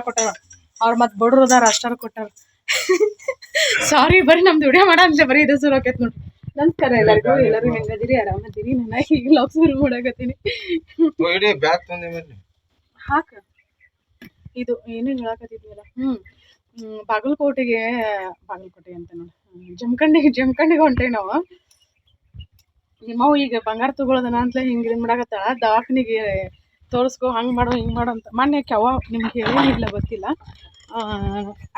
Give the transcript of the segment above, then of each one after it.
ಕೊಟ್ಟಾರ. ಅವ್ರ ಮತ್ ಬಡ್ರು ಅದಾರ ಅಷ್ಟಾರ ಕೊಟ್ಟಾರ. ಸಾರಿ ಬರೀ ನಮ್ದು ವಿಡಿಯೋ ಮಾಡ ಅಂದ್ರೆ ಬರೀ ಇದು ಶುರು ಆಕೈತೆ ನೋಡ್ರಿ ನಮಸ್ಕಾರ ಎಲ್ಲರಿಗೂ ಎಲ್ಲರೂ ಹೆಂಗದಿರಿ? ಆರಾಮದಿರಿ ನಾನು ಈಗ ಲವ್ ಶುರು ಮಾಡಾಕತ್ತೀನಿ. ಹಾಕ. ಇದು ಏನೇನು ಹೇಳಾಕತ್ತಿದ್ವಲ್ಲ? ಹ್ಮ್. ಹ್ಮ್ ಬಾಗಲಕೋಟೆಗೆ ಬಾಗಲಕೋಟೆ ಅಂತ ನೋಡಿ. ಜಮಖಂಡಿಗೆ ಜಮಖಂಡಿಗೆ ಹೊಂಟೇವಿ ನಾವು. ನಿಮ್ಮವು ಈಗ ಬಂಗಾರ ತಗೊಳ್ಳೋದನ ಅಂತ ಹಿಂಗೆ ಇದು ಮಾಡಾಕತ್ತಾಳ. ದವಾಖಾನಿಗೆ ತೋರಿಸ್ಕೊ, ಹಂಗೆ ಮಾಡೋ, ಹಿಂಗೆ ಮಾಡು ಅಂತ. ಮೊನ್ನೆ ಕೆವ ನಿಮ್ಗೆ ಹೇಳಿಲ್ಲ ಗೊತ್ತಿಲ್ಲ.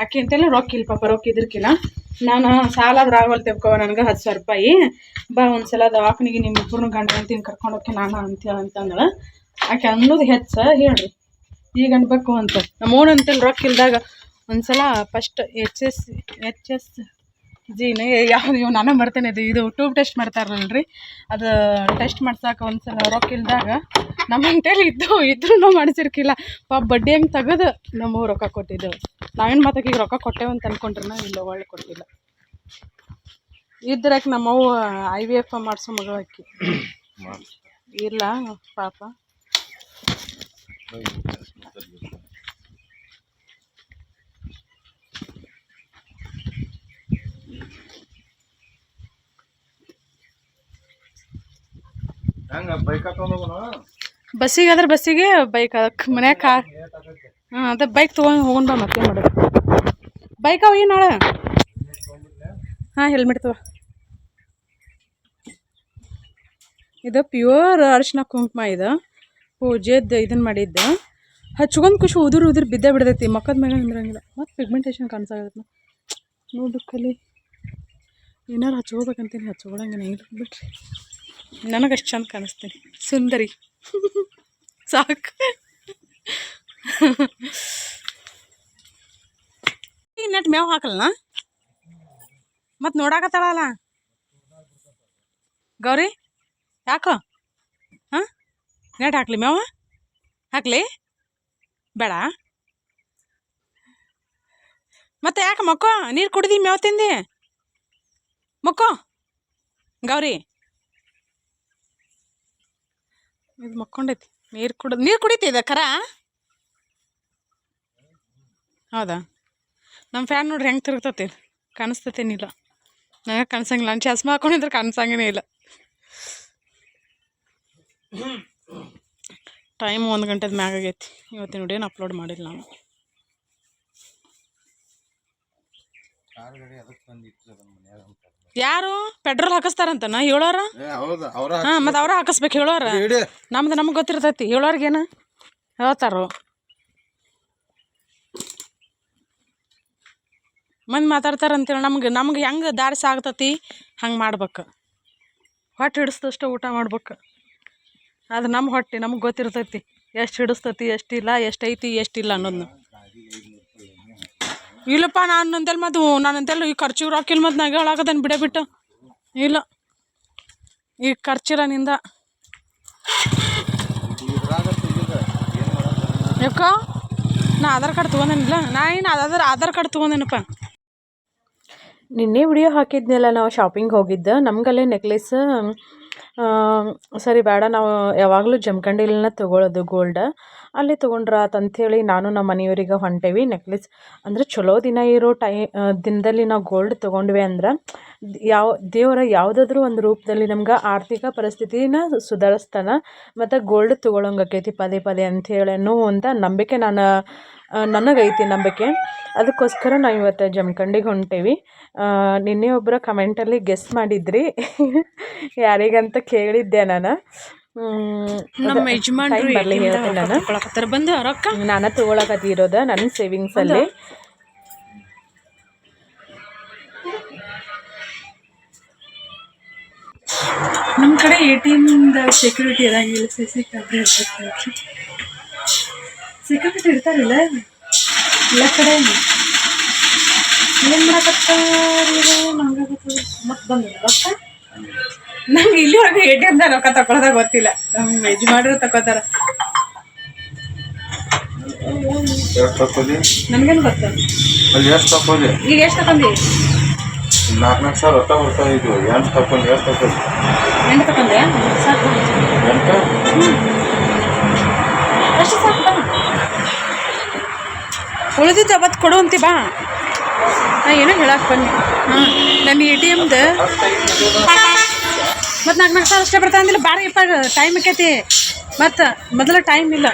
ಆಕೆ ಅಂತೇಳಿ ರೊಕ್ಕ ಇಲ್ಲ ಪಾಪ, ರೊಕ್ಕ ಇದ್ರಕಿಲ್ಲ ನಾನು ಸಾಲ ಆದ್ರೆ ಆಗವಲ್ ತೆಗ್ಕೋ, ನನಗೆ ಹತ್ತು ಸಾವಿರ ರೂಪಾಯಿ. ಬಾ, ಒಂದ್ಸಲ ದವಾಖಾನಿಗೆ ನಿಮ್ಮ ಇಬ್ಬರನ್ನು ಗಂಡ ಅಂತೀನಿ ಕರ್ಕೊಂಡು ಹೋಗಿ ನಾನು ಅಂತೇಳಿ ಅಂತಂದಳ ಆಕೆ ಅನ್ನೋದು ಹೆಚ್ಚ, ಹೇಳ್ರಿ. ಈಗ ಅನ್ಬೇಕು ಅಂತ. ನಮ್ಮ ಓನ್ ಅಂತೇಳಿ ರೊಕ್ಕ ಇಲ್ದಾಗ ಒಂದ್ಸಲ first H S H S ಜಿನೇ ಯಾವ್ದು ಇವು ನಾನು ಮಾಡ್ತೇನೆ. ಅದು ಇದು ಟ್ಯೂಬ್ ಟೆಸ್ಟ್ ಮಾಡ್ತಾರಲ್ಲ ರೀ ಅದು ಟೆಸ್ಟ್ ಮಾಡ್ಸಾಕ ಒಂದ್ಸಲ ರೊಕ್ಕ ಇಲ್ದಾಗ ನಮ್ಮ ಇದ್ದು ಇದ್ರೂ ಮಾಡಿಸಿರ್ಕಿಲ್ಲ. ಪಾಪ ಬಡ್ಡಿ ಹೆಂಗೆ ತೆಗೆದು? ನಮ್ಮ ರೊಕ್ಕ ಕೊಟ್ಟಿದ್ದೆವು ನಾವೇನು ಮಾತಾಕ ಈಗ ರೊಕ್ಕ ಕೊಟ್ಟೇವು ಅಂತ ಅಂದ್ಕೊಂಡ್ರೆ ನಾವು ಇಲ್ಲ ಒಳ್ಳೆ ಕೊಟ್ಟಿಲ್ಲ. ಇದ್ರಾಕ ನಮ್ಮವ್ವ ಐ ವಿ ಎಫ್ ಮಾಡಿಸೋ ಮಗು ಆಕಿ. ಇಲ್ಲ ಪಾಪ ಹೆಂಗ ಬೈಕ್ ಹಾಕೊಂಡು ಹೋಗೋಣ ಬಸ್ಸಿಗೆ ಆದ್ರೆ ಬಸ್ಸಿಗೆ ಬೈಕ್ ಅದಕ್ಕೆ ಮನ್ಯಾಗ ಕಾರ್ ಹಾಂ ಅದೇ ಬೈಕ್ ತೊಗೊಂಡು ಹೋಗೋಣ ಬಾ ಮತ್ತೆ ಮಾಡೋದು. ಬೈಕ್ ಅವ ನಾಳೆ ಹಾಂ ಹೆಲ್ಮೆಟ್ ತಗೋ. ಇದು ಪ್ಯೂರ್ ಅರಿಶಿನ ಕುಂಕುಮ ಇದು. ಪೂಜೆದ್ದು ಇದನ್ನು ಮಾಡಿದ್ದು. ಹಚ್ಕೊಂಡ್ ಖುಷಿ ಉದುರು ಉದುರು ಬಿದ್ದೇ ಬಿಡ್ತೈತಿ. ಮಕ್ಕದ ಮೇಲೆ ಅಂದ್ರಂಗಿಲ್ಲ ಮತ್ತು ಪಿಗ್ಮೆಂಟೇಷನ್ ಕಾಣಿಸಾಗತ್ತೆ ನೋಡು ಕಲಿ. ಏನಾರು ಹಚ್ಕೋಬೇಕಂತೀನಿ ಹಚ್ಕೊಳಂಗಿನ ಇಲ್ಲ ಬಿಟ್ರಿ ನನಗೆ ಅಷ್ಟು ಚಂದ ಕಾಣಿಸ್ತೀನಿ. ಸುಂದರಿ. ಸಾಕು. ನೆಟ್ ಮೇವು ಹಾಕಲ್ಲ ಮತ್ತು ನೋಡಾಕತ್ತಾಳಲ್ಲ? ಗೌರಿ, ಯಾಕೋ? ಹಾಂ? ನೆಟ್ ಹಾಕ್ಲಿ ಮೇವ ಹಾಕ್ಲಿ? ಬೇಡ. ಮತ್ತೆ ಯಾಕೆ ಮಕ್ಕೋ? ನೀರು ಕುಡ್ದು ಮೇವು ತಿಂದಿ? ಮಕ್ಕೋ? ಗೌರಿ. ಇದು ಮಕ್ಕೊಂಡೈತಿ. ನೀರು ಕುಡ, ನೀರು ಕುಡಿತಿ ಇದು ಕರ? ಹೌದಾ? ನಮ್ಮ ಫ್ಯಾನ್ ನೋಡ್ರಿ ಹೆಂಗೆ ತಿರುಗ್ತತಿ. ಕಾಣಿಸ್ತತೇನಿಲ್ಲ. ನನಗೆ ಕಾಣಿಸಂಗಿಲ್ಲ. ನಾನು ಚಸ್ಮಾ ಹಾಕೊಂಡಿದ್ರೆ ಇಲ್ಲ. ಟೈಮ್ ಒಂದು ಗಂಟೆದ ಮ್ಯಾಗ ಆಗೈತಿ. ಇವತ್ತಿನ ವಿಡಿಯೋನ ಅಪ್ಲೋಡ್ ಮಾಡಿಲ್ಲ ನಾನು. ಯಾರು? ಪೆಟ್ರೋಲ್ ಹಾಕಿಸ್ತಾರಂತನ? ಹೇಳೋರ? ಹಾಂ ಮತ್ತು ಅವ್ರ ಹಾಕಿಸ್ಬೇಕು ಹೇಳೋರ? ನಮ್ದು ನಮ್ಗೆ ಗೊತ್ತಿರ್ತೈತಿ ಹೇಳೋರ್ಗೇನು ಹೇಳ್ತಾರೋ? ಮಂದಿ ಮಾತಾಡ್ತಾರಂತೇಳಿ ನಮ್ಗೆ ನಮ್ಗೆ ಹೆಂಗೆ ದಾರಿ ಸಾಗ್ತತಿ ಹಂಗೆ ಮಾಡ್ಬೇಕು. ಹೊಟ್ಟೆ ಹಿಡಿಸ್ದಷ್ಟು ಊಟ ಮಾಡ್ಬೇಕು. ಅದು ನಮ್ಮ ಹೊಟ್ಟೆ ನಮ್ಗೆ ಗೊತ್ತಿರ್ತೈತಿ ಎಷ್ಟು ಹಿಡಿಸ್ತತಿ ಎಷ್ಟಿಲ್ಲ ಎಷ್ಟು ಐತಿ ಎಷ್ಟಿಲ್ಲ ಅನ್ನೋದನ್ನ ಇಲ್ಲಪ್ಪ, ನಾನು ಅಂತೆಲ್ಲ ಮತ್ತು ನಾನು ಅಂತೆಲ್ಲ ಈ ಖರ್ಚು ರೊಕ್ಕಿಲ್ಲ ಮತ್ತು ನಾಗೆ ಹೇಳಾಕದೇನು ಬಿಡೇ ಬಿಟ್ಟು. ಇಲ್ಲ. ಈ ಖರ್ಚಿಲ್ಲ ನಿಂದ. ಯಾಕೋ ನಾ ಆಧಾರ್ ಕಾರ್ಡ್ ತೊಗೊಂಡೇನಿಲ್ಲ? ನಾ ಏನು ಅದಾದ್ರೆ ಆಧಾರ್ ಕಾರ್ಡ್ ತೊಗೊಂಡೇನಪ್ಪ? ನಿನ್ನೆ ವಿಡಿಯೋ ಹಾಕಿದ್ನಲ್ಲ, ನಾವು ಶಾಪಿಂಗ್ ಹೋಗಿದ್ದು. ನಮಗಲ್ಲೇ ನೆಕ್ಲೆಸ್ ಸರಿ ಬೇಡ, ನಾವು ಯಾವಾಗಲೂ ಜಮಖಂಡಿಲನ್ನ ತೊಗೊಳೋದು ಗೋಲ್ಡ್ ಅಲ್ಲಿ ತೊಗೊಂಡ್ರ ಅಂಥೇಳಿ ನಾನು ನಮ್ಮ ಮನೆಯವ್ರಿಗೆ ಹೊಂಟೇವಿ ನೆಕ್ಲೆಸ್. ಅಂದರೆ ಚಲೋ ದಿನ ಇರೋ ಟೈ ದಿನದಲ್ಲಿ ನಾವು ಗೋಲ್ಡ್ ತೊಗೊಂಡ್ವಿ ಅಂದ್ರೆ ಯಾವ, ದೇವರ ಯಾವುದಾದ್ರೂ ಒಂದು ರೂಪದಲ್ಲಿ ನಮ್ಗೆ ಆರ್ಥಿಕ ಪರಿಸ್ಥಿತಿನ ಸುಧಾರಿಸ್ತಾನೆ. ಮತ್ತು ಗೋಲ್ಡ್ ತೊಗೊಳಂಗಾಕೈತಿ ಪದೇ ಪದೇ ಅಂಥೇಳಿ ಅನ್ನೋ ಅಂತ ನಂಬಿಕೆ ನಾನು ನನಗೈತಿ ನಂಬಿಕೆ. ಅದಕ್ಕೋಸ್ಕರ ನಾವು ಇವತ್ತು ಜಮಖಂಡಿಗೆ ಹೊಂಟೇವಿ. ನಿನ್ನೆ ಒಬ್ಬರ ಕಮೆಂಟಲ್ಲಿ ಗೆಸ್ ಮಾಡಿದ್ರಿ. ಯಾರಿಗಂತ ಕೇಳಿದ್ದೆ ನಾನು. ನಮ್ಮ ಯಜಮಾನ್ರು ಬರ್ಲಿ ಹೇಳ್ತೀನಿ ನಾನು. ಕೊಳಕತ್ತಾರ ಬಂದು ರೊಕ್ಕ? ನಾನು ತೊಗೊಳಕತ್ತಿರೋದು ನನ್ನ ಸೇವಿಂಗ್ಸಲ್ಲಿ ನಮ್ಮ ಕಡೆ ಎ ಟಿ ಇಂದ ಸೆಕ್ಯೂರಿಟಿ ಇರಂಗಿಲ್ಲ. ಸಿ ಸಿ ಕ್ಯಾಮ್ರಾ ಇರ್ತೈತೆ. ಸೆಕ್ಯೂರಿಟಿ ಇರ್ತಾರಿಲ್ಲ? ಎಲ್ಲ ಕಡೆ ಏನು ಮಾಡಕತ್ತಾರ? ನಂಗೆ ಮತ್ತೆ ಬಂದಿಲ್ಲ ರೊಕ್ಕ? ನಂಗೆ ಇಲ್ಲಿವರೆಗೂ ಎ ಟಿ ಎಮ್ದಾಗ ರೊಕ್ಕ ತಗೊಳ್ಳೋದಾಗ ಗೊತ್ತಿಲ್ಲ. ನಮ್ಮ ಯಜಮಾನ್ರು ತಗೋತಾರ ನನ್ಗೇನು ಗೊತ್ತ? ಅಲ್ಲಿ ಎಷ್ಟು ತಕ್ಕೋಲಿ ಈಗ ಎಷ್ಟು ತಕೊಂಡಿ ನಾಲ್ಕು ನಾಲ್ಕು ಸಾವಿರ ರೊಕ್ಕ ಬರ್ತಾ ಇದ್ವು. ಎಂಟು ತಕೊಂಡು ಎಷ್ಟು ತಕ್ಕೋಲಿ ಎಂಟು ತಕೊಂಡೆ ಸಾಕು. ಎಂಟು? ಅಷ್ಟು ಸಾಕು ಉಳಿದಿದ್ದು ಅವತ್ತು ಕೊಡು ಅಂತಿ ಬಾ. ನಾ ಏನೋ ಹೇಳಕ್ಕೆ ಬನ್ನಿ ಹಾಂ ನನ್ನ ಎ ಟಿ ಎಮ್ದು ಮತ್ತು ನಾಲ್ಕು ನಾಲ್ಕು ಸಾವಿರ ಅಷ್ಟೇ ಬರ್ತಾ ಅಂದಿಲ್ಲ ಭಾಳ ಇಪ್ಪ ಟೈಮ್ ಆಕೈತಿ. ಮತ್ತು ಮೊದಲ ಟೈಮ್ ಇಲ್ಲ.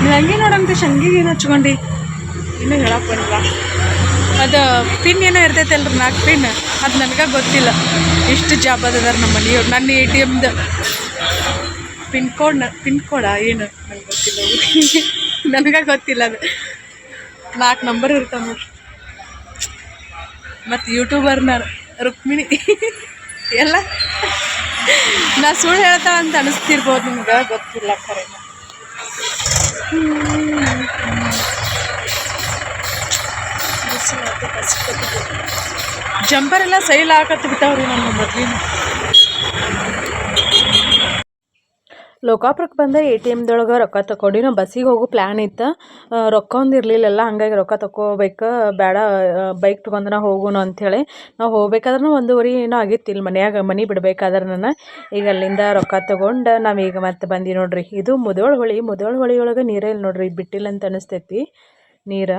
ನೀವು ಹಂಗೆ ನೋಡಂತ ಶಂಗಿಗೆ ಏನು ಹಚ್ಕೊಂಡು? ಇನ್ನೂ ಹೇಳಕ್ಕೆ ಬಂದಿಲ್ಲ ಅದು ಪಿನ್ ಏನೋ ಇರ್ತೈತೆ ಅಲ್ರಿ ನಾಲ್ಕು ಪಿನ್ ಅದು ನನಗೆ ಗೊತ್ತಿಲ್ಲ. ಎಷ್ಟು ಜಾಬ್ ಅದಾರ ನಮ್ಮ ಮನೆಯವ್ರು. ನನ್ನ ಎ ಟಿ ಎಮ್ದು ಪಿನ್ ಕೋಡ್ ಪಿನ್ ಕೋಡಾ ಏನು? ನನಗೆ ಗೊತ್ತಿಲ್ಲ ನನಗೆ ಗೊತ್ತಿಲ್ಲ ಅದು. ನಾಲ್ಕು ನಂಬರ್ ಇರ್ತಾವೆ ಮತ್ತು ಯೂಟ್ಯೂಬರ್ನ ರುಕ್ಮಿಣಿ. ಎಲ್ಲ. ನಾ ಸುಳ್ಳು ಹೇಳ್ತಾ ಅಂತ ಅನಿಸ್ತಿರ್ಬೋದು ನಿಮ್ಗೆ, ಗೊತ್ತಿಲ್ಲ ಕರೆ. ಜಂಪರ್ ಎಲ್ಲ ಸೈಲ್ ಹಾಕತ್ ಬಿಟ್ಟವ್ರಿ ನಮ್ಮ ಮೊದ್ಲಿನ. ಲೋಕಾಪುರಕ್ಕೆ ಬಂದ ಎ ಟಿ ಎಮ್ದೊಳಗೆ ರೊಕ್ಕ ತಗೊಂಡು ನಾವು ಬಸ್ಸಿಗೆ ಹೋಗೋ ಪ್ಲ್ಯಾನ್ ಇತ್ತು. ರೊಕ್ಕ ಒಂದು ಇರಲಿಲ್ಲಲ್ಲ ಹಂಗಾಗಿ ರೊಕ್ಕ ತಗೋಬೇಕು ಬೇಡ ಬೈಕ್ ತೊಗೊಂಡ್ರೆ ಹೋಗೋಣ ಅಂಥೇಳಿ ನಾವು ಹೋಗ್ಬೇಕಾದ್ರೂ ಒಂದೂವರೆ ಏನೋ ಆಗಿತ್ತು. ಇಲ್ಲಿ ಮನ್ಯಾಗ ಮನೆ ಬಿಡ್ಬೇಕಾದ್ರೆ ನಾನು ಈಗ ಅಲ್ಲಿಂದ ರೊಕ್ಕ ತೊಗೊಂಡು ನಾವೀಗ ಮತ್ತೆ ಬಂದಿ ನೋಡ್ರಿ. ಇದು ಮುದೋಳ ಹೊಳಿ ಮುದೋಳ ಹೊಳಿ ಒಳಗೆ ನೀರೇ ಇಲ್ಲ ನೋಡ್ರಿ. ಬಿಟ್ಟಿಲ್ಲ ಅಂತ ಅನಿಸ್ತೈತಿ ನೀರು.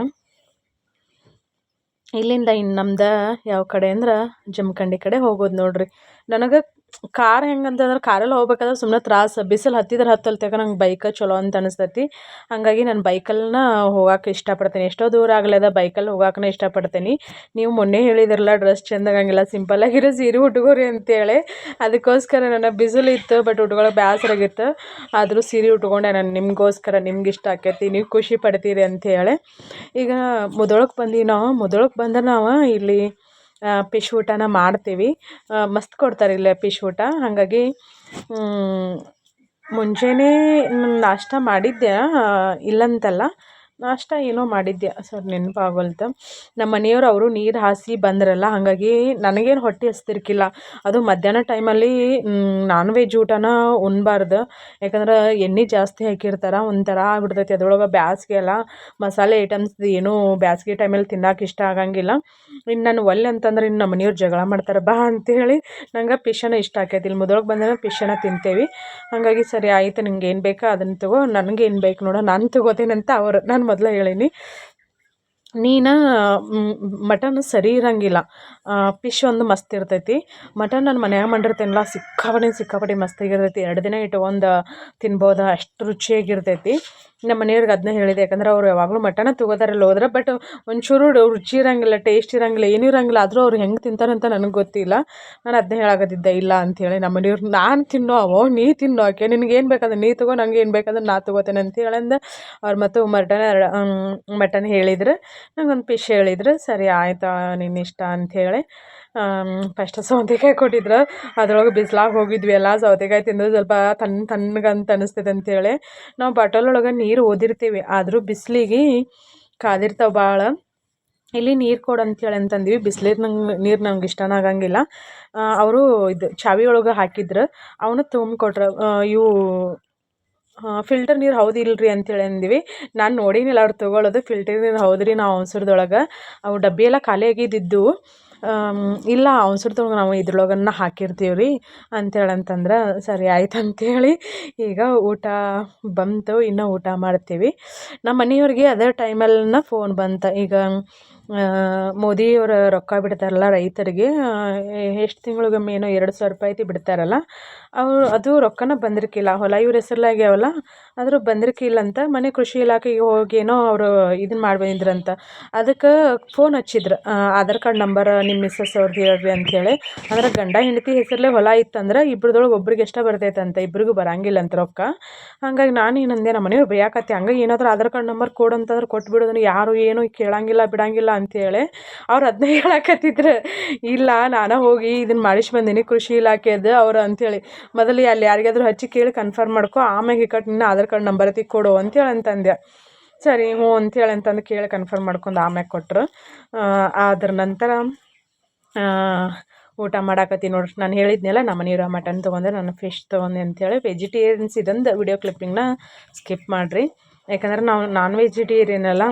ಇಲ್ಲಿಂದ ಇನ್ನು ನಮ್ದು ಯಾವ ಕಡೆ ಅಂದ್ರೆ ಜಮಖಂಡಿ ಕಡೆ ಹೋಗೋದು ನೋಡ್ರಿ. ನನಗೆ ಕಾರ್ ಹೆಂಗಂತಂದ್ರೆ ಕಾರಲ್ಲಿ ಹೋಗ್ಬೇಕಾದ್ರೆ ಸುಮ್ಮನೆ ತ್ರಾಸು, ಬಿಸಿಲು ಹತ್ತಿದ್ರೆ ಹತ್ತಲ್ತೆಗ ನಂಗೆ ಬೈಕ ಚಲೋ ಅಂತ ಅನಿಸ್ತೈತಿ. ಹಾಗಾಗಿ ನಾನು ಬೈಕಲ್ನ ಹೋಗಕ್ಕೆ ಇಷ್ಟಪಡ್ತೀನಿ. ಎಷ್ಟೋ ದೂರ ಆಗ್ಲದ ಬೈಕಲ್ಲಿ ಹೋಗಕ್ಕೆ ಇಷ್ಟಪಡ್ತೀನಿ. ನೀವು ಮೊನ್ನೆ ಹೇಳಿದಿರಲ್ಲ ಡ್ರೆಸ್ ಚೆಂದಾಗಂಗಿಲ್ಲ ಸಿಂಪಲ್ಲಾಗಿರೋ ಸೀರೆ ಉಟ್ಕೋರಿ ಅಂತೇಳಿ. ಅದಕ್ಕೋಸ್ಕರ ನನ್ನ ಬಿಸಿಲು ಇತ್ತು ಬಟ್ ಉಟ್ಕೊಳ್ಳೋಕೆ ಬೇಸರ ಆಗಿತ್ತು ಆದರೂ ಸೀರೆ ಉಟ್ಕೊಂಡೆ ನಾನು. ನಿಮಗೋಸ್ಕರ ನಿಮ್ಗೆ ಇಷ್ಟ ಆಕೈತಿ, ನೀವು ಖುಷಿ ಪಡ್ತೀರಿ ಅಂತೇಳಿ. ಈಗ ಮುದೊಳಗೆ ಬಂದೀವಿ ನಾವು ಮುದೊಳಗೆ ಬಂದ ನಾವು ಇಲ್ಲಿ ಪಿಶ್ ಊಟನ ಮಾಡ್ತೀವಿ. ಮಸ್ತ್ ಕೊಡ್ತಾರೆ ಇಲ್ಲೇ ಪಿಶ್ ಊಟ ಹಾಗಾಗಿ ಮುಂಜಾನೆ ನಾಷ್ಟ ಮಾಡಿದ್ದೆ. ಇಲ್ಲಂತಲ್ಲ. ನಾಷ್ಟ ಏನೋ ಮಾಡಿದ್ದೆ. ಸರ್ ನೆನಪಾಗಲ್ತು ನಮ್ಮ ಮನೆಯವ್ರು ಅವರು ನೀರು ಹಾಸಿ ಬಂದ್ರಲ್ಲ, ಹಾಗಾಗಿ ನನಗೇನು ಹೊಟ್ಟೆ ಹಸ್ತಿರ್ಕಿಲ್ಲ. ಅದು ಮಧ್ಯಾಹ್ನ ಟೈಮಲ್ಲಿ ನಾನ್ ವೆಜ್ ಊಟನ ಉಣ್ಬಾರ್ದು. ಯಾಕಂದ್ರೆ ಎಣ್ಣೆ ಜಾಸ್ತಿ ಹಾಕಿರ್ತಾರೆ, ಒಂಥರ ಆಗ್ಬಿಡ್ತೈತಿ. ಅದ್ರೊಳಗೆ ಬ್ಯಾಸ್ಗೆ ಎಲ್ಲ ಮಸಾಲೆ ಐಟಮ್ಸ್ ಏನೂ ಬ್ಯಾಸ್ಗೆ ಟೈಮಲ್ಲಿ ತಿನ್ನಕ್ಕೆ ಇಷ್ಟ ಆಗಂಗಿಲ್ಲ. ಇನ್ನು ನಾನು ಒಲ್ಲೆ ಅಂತಂದ್ರೆ ಇನ್ನು ನಮ್ಮ ಮನೆಯವ್ರು ಜಗಳ ಮಾಡ್ತಾರೆ, ಬಾ ಅಂತೇಳಿ ನಂಗೆ ಪಿಶನ ಇಷ್ಟ ಆಕೈತಿ. ಇಲ್ಲಿ ಮೊದಲೊಳಗೆ ಬಂದ್ರೆ ಪಿಶನ ತಿಂತೇವೆ. ಹಾಗಾಗಿ ಸರಿ, ಆಯಿತು ನಿಂಗೆ ಏನು ಬೇಕೋ ಅದನ್ನು ತಗೋ ನನಗೆ ಏನು ಬೇಕು ನೋಡೋ, ನಾನು ತಗೋತೀನಿ ಅಂತ ಅವರು, ನಾನು ಮೊದಲೇ ಹೇಳೀನಿ. ನೀನು ಮಟನ್ ಸರಿ ಇರಂಗಿಲ್ಲ. ಫಿಶ್ ಒಂದು ಮಸ್ತ್ ಇರ್ತೈತಿ. ಮಟನ್ ನಾನು ಮನ್ಯಾಗ ಮಾಡಿರ್ತೇನಲ್ಲ, ಸಿಕ್ಕಾಪಟ್ಟೆ ಸಿಕ್ಕಾಪಟ್ಟೆ ಮಸ್ತಾಗಿರ್ತೈತಿ ಎರಡು ದಿನ ಇಟ್ಕೊಂಡು ತಿನ್ಬೋದು, ಅಷ್ಟು ರುಚಿಯಾಗಿರ್ತೈತಿ. ನಮ್ಮ ಮನೆಯವ್ರಿಗೆ ಅದನ್ನ ಹೇಳಿದೆ, ಯಾಕಂದ್ರೆ ಅವ್ರು ಯಾವಾಗಲೂ ಮಟನ ತೊಗೋತಾರಲ್ಲ ಹೋದ್ರೆ ಬಟ್ ಒಂಚೂರು ರುಚಿ ಇರಂಗಿಲ್ಲ ಟೇಸ್ಟ್ ಇರಂಗಿಲ್ಲ, ಏನೂ ಇರಂಗಿಲ್ಲ, ಆದರೂ ಅವ್ರು ಹೆಂಗೆ ತಿಂತಾರಂತ ನನಗೆ ಗೊತ್ತಿಲ್ಲ. ನಾನು ಅದನ್ನೇ ಹೇಳಾಕತ್ತಿದ್ದೆ, ಇಲ್ಲ ಅಂಥೇಳಿ ನಮ್ಮ ಮನೆಯವ್ರು, ನಾನು ತಿನ್ನೋ ಅವೋ ನೀ ತಿನ್ನೋ, ಆಕೆ ನಿನಗೆ ಏನು ಬೇಕಾದ್ರೆ ನೀ ತಗೋ, ನಂಗೆ ಏನು ಬೇಕಾದ್ರೆ ನಾ ತಗೋತೇನೆ ಅಂತ ಹೇಳಂದ ಅವ್ರು ಮತ್ತು ಮಟನ್ ಮಟನ್ ಹೇಳಿದ್ರು. ನಂಗೊಂದು ಪಿಶ್ ಹೇಳಿದ್ರು, ಸರಿ ಆಯಿತಾ ನಿನ್ನ ಇಷ್ಟ ಅಂಥೇಳಿ ಫಸ್ಟ್ ಸೌತೆಕಾಯಿ ಕೊಟ್ಟಿದ್ರು ಅದ್ರೊಳಗೆ ಬಿಸ್ಲಾಗ ಹೋಗಿದ್ವಿ ಎಲ್ಲ ಸೌತೆಕಾಯಿ ತಿಂದು ಸ್ವಲ್ಪ ತಣ್ಣ ತಣ್ಣಗಂತ ಅನಿಸ್ತೈತೆ ಅಂತೇಳಿ ನಾವು ಬಾಟಲ್ ಒಳಗೆ ನೀರು ಓದಿರ್ತೀವಿ ಆದರೂ ಬಿಸಿಲಿಗೆ ಕಾದಿರ್ತಾವೆ ಭಾಳ ಇಲ್ಲಿ ನೀರು ಕೊಡು ಅಂತೇಳಿ ಅಂತಂದ್ವಿ ಬಿಸ್ನೀರು ನಂಗೆ ನೀರು ನಮ್ಗೆ ಇಷ್ಟನೇ ಆಗಂಗಿಲ್ಲ ಅವರು ಇದು ಚಾವಿ ಒಳಗೆ ಹಾಕಿದ್ರು ಅವನು ತುಂಬಿಕೊಟ್ರು ಇವು ಫಿಲ್ಟರ್ ನೀರು ಹೌದಿಲ್ರಿ ಅಂತೇಳಿ ಅಂದ್ವಿ ನಾನು ನೋಡಿನಿಲ್ಲ ಅವ್ರು ತೊಗೊಳೋದು ಫಿಲ್ಟರ್ ನೀರು ಹೌದ್ರಿ ನಾವು ಅವಸರದೊಳಗೆ ಅವು ಡಬ್ಬಿ ಎಲ್ಲ ಖಾಲಿ ಆಗಿದ್ದಿದ್ದು ಇಲ್ಲ ಅವಸರದೊಳಗೆ ನಾವು ಇದ್ರೊಳಗನ್ನ ಹಾಕಿರ್ತೀವಿ ರೀ ಅಂತೇಳಿ ಅಂತಂದ್ರೆ ಸರಿ ಆಯ್ತು ಅಂತೇಳಿ ಈಗ ಊಟ ಬಂತು, ಇನ್ನೂ ಊಟ ಮಾಡ್ತೀವಿ. ನಮ್ಮ ಮನೆಯವ್ರಿಗೆ ಅದೇ ಟೈಮಲ್ಲಿನ ಫೋನ್ ಬಂತು. ಈಗ ಮೋದಿಯವರು ರೊಕ್ಕ ಬಿಡ್ತಾರಲ್ಲ ರೈತರಿಗೆ ಎಷ್ಟು ತಿಂಗಳಿಗೊಮ್ಮೆ ಏನೋ ಎರಡು ಸಾವಿರ ರೂಪಾಯಿ ಬಿಡ್ತಾರಲ್ಲ ಅವರು ಅದು ರೊಕ್ಕನ ಬಂದಿರಕಿಲ್ಲ. ಹೊಲ ಇವ್ರ ಹೆಸ್ರಲ್ಲಾಗ್ಯಾವಲ್ಲ, ಆದರೂ ಬಂದಿರಕಿಲ್ಲ ಅಂತ ಮನೆ ಕೃಷಿ ಇಲಾಖೆಗೆ ಹೋಗಿ ಏನೋ ಅವರು ಇದನ್ನ ಮಾಡಿ ಅಂತ ಅದಕ್ಕೆ ಫೋನ್ ಹಚ್ಚಿದ್ರು. ಆಧಾರ್ ಕಾರ್ಡ್ ನಂಬರ್ ನಿಮ್ಮ ಮಿಸ್ಸಸ್ ಅವ್ರದ್ದು ಹೇಳ್ರಿ ಅಂತೇಳಿ ಅಂದ್ರೆ ಗಂಡ ಹೆಂಡತಿ ಹೆಸರಲ್ಲೇ ಹೊಲ ಇತ್ತಂದ್ರೆ ಇಬ್ರದೊಳಗೆ ಒಬ್ರಿಗೆ ಎಷ್ಟ ಬರ್ತೈತಂತ, ಇಬ್ರಿಗೂ ಬರಂಗಿಲ್ಲ ಅಂತ ರೊಕ್ಕ. ಹಾಗಾಗಿ ನಾನು ಏನಂದೆ ನಮ್ಮ ಮನೆಯವ್ರು ಬೈಯಾಕತ್ತಿ, ಹಂಗೆ ಏನಾದರೂ ಆಧಾರ್ ಕಾರ್ಡ್ ನಂಬರ್ ಕೊಡು ಅಂತಂದ್ರೆ ಕೊಟ್ಬಿಡೋದನ್ನ ಯಾರು ಏನು ಕೇಳಂಗಿಲ್ಲ, ಬಿಡಂಗಿಲ್ಲ ಅಂತೇಳಿ ಅವ್ರು ಅದನ್ನೇ ಹೇಳಕತ್ತಿದ್ರು. ಇಲ್ಲ, ನಾನು ಹೋಗಿ ಇದನ್ನು ಮಾಡಿಸಿ ಬಂದೀನಿ ಕೃಷಿ ಇಲಾಖೆದು ಅವ್ರು ಅಂತೇಳಿ ಮೊದಲು ಅಲ್ಲಿ ಯಾರಿಗಾದ್ರೂ ಹಚ್ಚಿ ಕೇಳಿ ಕನ್ಫರ್ಮ್ ಮಾಡ್ಕೊ ಆಮ್ಯಾಗ ಕಟ್ ನಿನ್ನ ಆಧಾರ್ ಕಾರ್ಡ್ ನಂಬರ್ ಅತಿ ಕೊಡು ಅಂತೇಳಿ ಅಂತಂದೆ ಸರಿ, ಹ್ಞೂ ಅಂತೇಳಿ ಅಂತಂದು ಕೇಳಿ ಕನ್ಫರ್ಮ್ ಮಾಡ್ಕೊಂಡು ಆಮ್ಯಾಗ ಕೊಟ್ಟರು ಅದ್ರ ನಂತರ ಊಟ ಮಾಡಾಕತ್ತಿ ನೋಡ್ರಿ. ನಾನು ಹೇಳಿದ್ನಲ್ಲ, ನಮ್ಮ ಮನೆಯವ್ರು ಮಟನ್ ತೊಗೊಂಡೆ ನಾನು ಫಿಶ್ ತೊಗೊಂಡೆ ಅಂತೇಳಿ. ವೆಜಿಟೇರಿಯನ್ಸ್ ಇದೊಂದು ವಿಡಿಯೋ ಕ್ಲಿಪ್ಪಿಂಗ್ನ ಸ್ಕಿಪ್ ಮಾಡಿರಿ. ಯಾಕಂದ್ರೆ ನಾವು ನಾನ್ ವೆಜಿಟೇರಿಯನ್ ಅಲ್ಲ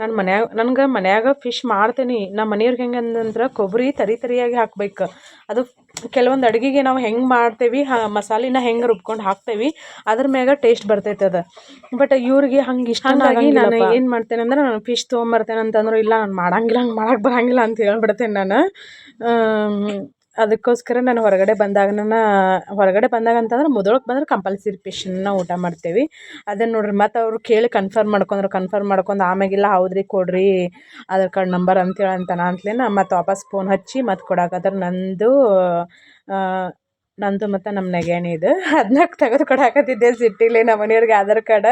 ನಾನು ಮನ್ಯಾಗ ನನ್ಗೆ ಮನ್ಯಾಗ ಫಿಶ್ ಮಾಡ್ತೀನಿ. ನಮ್ಮ ಮನೆಯವ್ರಿಗೆ ಹೆಂಗೆ ಅಂದಂದ್ರೆ ಕೊಬ್ಬರಿ ತರಿ ತರಿಯಾಗಿ ಹಾಕ್ಬೇಕು. ಅದು ಕೆಲವೊಂದು ಅಡುಗೆಗೆ ನಾವು ಹೆಂಗೆ ಮಾಡ್ತೇವೆ ಮಸಾಲಿನ ಮಸಾಲೆನ ಹೆಂಗೆ ರುಬ್ಕೊಂಡು ಹಾಕ್ತೇವೆ ಅದ್ರ ಮ್ಯಾಗ ಟೇಸ್ಟ್ ಬರ್ತೈತೆ ಅದು. ಬಟ್ ಇವ್ರಿಗೆ ಹಂಗೆ ಇಷ್ಟ ಹಾಗಾಗಿ ನಾನು ಏನು ಮಾಡ್ತೇನೆ ಅಂದ್ರೆ ನಾನು ಫಿಶ್ ತೊಗೊಂಬರ್ತೇನೆ ಅಂತಂದ್ರೆ ಇಲ್ಲ ನಾನು ಮಾಡಂಗಿಲ್ಲ ಹಂಗೆ ಮಾಡಕ್ಕೆ ಬರಂಗಿಲ್ಲ ಅಂತ ಹೇಳ್ಬಿಡ್ತೇನೆ ನಾನು. ಅದಕ್ಕೋಸ್ಕರ ನಾನು ಹೊರಗಡೆ ಬಂದಾಗ ನಾನು ಹೊರಗಡೆ ಬಂದಾಗ ಅಂತಂದ್ರೆ ಮೊದಲಕ್ಕೆ ಬಂದ್ರೆ ಕಂಪಲ್ಸರಿ ಪೇಷನ್ನ ಊಟ ಮಾಡ್ತೇವೆ. ಅದನ್ನು ನೋಡ್ರಿ, ಮತ್ತು ಅವರು ಕೇಳಿ ಕನ್ಫರ್ಮ್ ಮಾಡ್ಕೊಂಡ್ರು ಕನ್ಫರ್ಮ್ ಮಾಡ್ಕೊಂಡು ಆಮ್ಯಾಗಿಲ್ಲ, ಹೌದ್ರಿ ಕೊಡ್ರಿ, ಆಧಾರ್ ಕಾರ್ಡ್ ನಂಬರ್ ಅಂತೇಳಿ ಅಂತ ಅಂತ್ಲೇನ ಮತ್ತು ವಾಪಸ್ ಫೋನ್ ಹಚ್ಚಿ ಮತ್ತು ಕೊಡಾಕತ್ರ ನಂದು ಆ, ನಂದು ಮತ್ತು ನಮ್ಮ ನೆಗೆಣಿದು ಅದನ್ನ ತೆಗೆದು ಕೊಡಾಕತ್ತಿದ್ದೆ ಸಿಟ್ಟಿಲಿ ನಮ್ಮ ಮನೆಯವ್ರಿಗೆ ಆಧಾರ್ ಕಾರ್ಡ.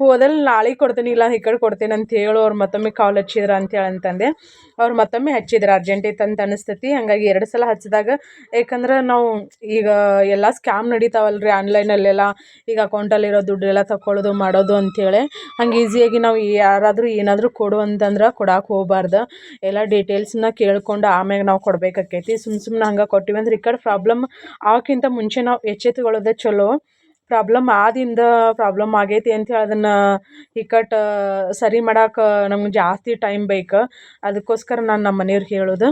ಹೋದಲ್ಲಿ ನಾಳೆ ಕೊಡ್ತೀನಿ ಇಲ್ಲ ಈ ಕಡೆ ಕೊಡ್ತೀನಿ ಅಂತ ಹೇಳು ಅವ್ರು ಮತ್ತೊಮ್ಮೆ ಕಾಲ್ ಹಚ್ಚಿದ್ರು ಅಂತೇಳಿ ಅಂತಂದೆ. ಅವ್ರು ಮತ್ತೊಮ್ಮೆ ಹಚ್ಚಿದ್ರು ಅರ್ಜೆಂಟ್ ಅಂತ ಅನಿಸ್ತೈತಿ. ಹಂಗಾಗಿ ಎರಡು ಸಲ ಹಚ್ಚಿದಾಗ ಯಾಕಂದ್ರೆ ನಾವು ಈಗ ಎಲ್ಲ ಸ್ಕ್ಯಾಮ್ ನಡೀತಾವಲ್ಲ ರೀ ಆನ್ಲೈನಲ್ಲೆಲ್ಲ ಈಗ ಅಕೌಂಟಲ್ಲಿರೋ ದುಡ್ಡೆಲ್ಲ ತಗೊಳ್ಳೋದು ಮಾಡೋದು ಅಂಥೇಳಿ ಹಂಗೆ ಈಸಿಯಾಗಿ ನಾವು ಯಾರಾದರೂ ಏನಾದರೂ ಕೊಡು ಅಂತಂದ್ರೆ ಕೊಡಕ್ಕೆ ಹೋಗ್ಬಾರ್ದು. ಎಲ್ಲ ಡೀಟೇಲ್ಸ್ನ ಕೇಳ್ಕೊಂಡು ಆಮ್ಯಾಗ ನಾವು ಕೊಡಬೇಕಾಕೈತಿ. ಸುಮ್ಮ ಸುಮ್ಮನೆ ಹಂಗೆ ಕೊಟ್ಟಿವಿ ಅಂದ್ರೆ ಈ ಕಡೆ ಪ್ರಾಬ್ಲಮ್ ಆಗೋಕ್ಕಿಂತ ಮುಂಚೆ ನಾವು ಎಚ್ಚೆತ್ತುಕೊಳ್ಳೋದೇ ಚಲೋ. ಪ್ರಾಬ್ಲಮ್ ಆದಿಂದ ಪ್ರಾಬ್ಲಮ್ ಆಗೈತಿ ಅಂಥೇಳಿ ಅದನ್ನು ಇಕ್ಕಟ್ಟು ಸರಿ ಮಾಡಕ್ಕೆ ನಮ್ಗೆ ಜಾಸ್ತಿ ಟೈಮ್ ಬೇಕು. ಅದಕ್ಕೋಸ್ಕರ ನಾನು ನಮ್ಮ ಮನೆಯವ್ರಿಗೆ ಹೇಳೋದು.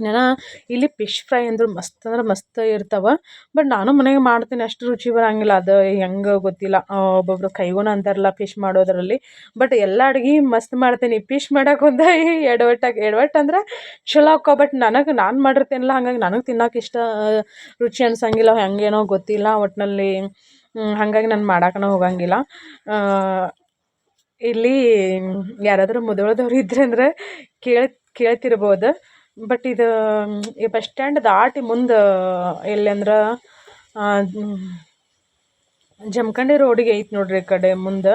ನಾನು ಇಲ್ಲಿ ಫಿಶ್ ಫ್ರೈ ಅಂದ್ರೆ ಮಸ್ತ್ ಅಂದ್ರೆ ಮಸ್ತ್ ಇರ್ತಾವೆ. ಬಟ್ ನಾನು ಮನೆಗೆ ಮಾಡ್ತೀನಿ ಅಷ್ಟು ರುಚಿ ಬರೋಂಗಿಲ್ಲ. ಅದು ಹೆಂಗೆ ಗೊತ್ತಿಲ್ಲ. ಒಬ್ಬೊಬ್ರು ಕೈಗುಣ ಅಂತಾರಲ್ಲ ಫಿಶ್ ಮಾಡೋದರಲ್ಲಿ. ಬಟ್ ಎಲ್ಲ ಅಡುಗೆ ಮಸ್ತ್ ಮಾಡ್ತೀನಿ. ಫಿಶ್ ಮಾಡಕ್ಕೆ ಒಂದು ಎಡವಟ್ಟು ಅಂದ್ರೆ ಚಲೋ ಆಕ ಬಟ್ ನನಗೆ, ನಾನು ಮಾಡಿರ್ತೇನಲ್ಲ, ಹಂಗಾಗಿ ನನಗೆ ತಿನ್ನೋಕೆ ಇಷ್ಟ ರುಚಿ ಅನ್ಸಂಗಿಲ್ಲ. ಹೆಂಗೇನೋ ಗೊತ್ತಿಲ್ಲ ಒಟ್ಟಿನಲ್ಲಿ ಹಾಗಾಗಿ ನಾನು ಮಾಡಕ್ಕೂ ಹೋಗಂಗಿಲ್ಲ. ಇಲ್ಲಿ ಯಾರಾದರೂ ಮುದೋಳದವ್ರು ಇದ್ರೆ ಅಂದ್ರೆ ಕೇಳಿ, ಕೇಳ್ತಿರ್ಬೋದು. ಬಟ್ ಇದು, ಈ ಬಸ್ ಸ್ಟ್ಯಾಂಡ್ ದಾಟಿ ಮುಂದೆ, ಎಲ್ಲಿ ಅಂದ್ರೆ ಜಮಖಂಡಿ ರೋಡಿಗೆ ಐತೆ ನೋಡ್ರಿ ಈ ಕಡೆ ಮುಂದೆ.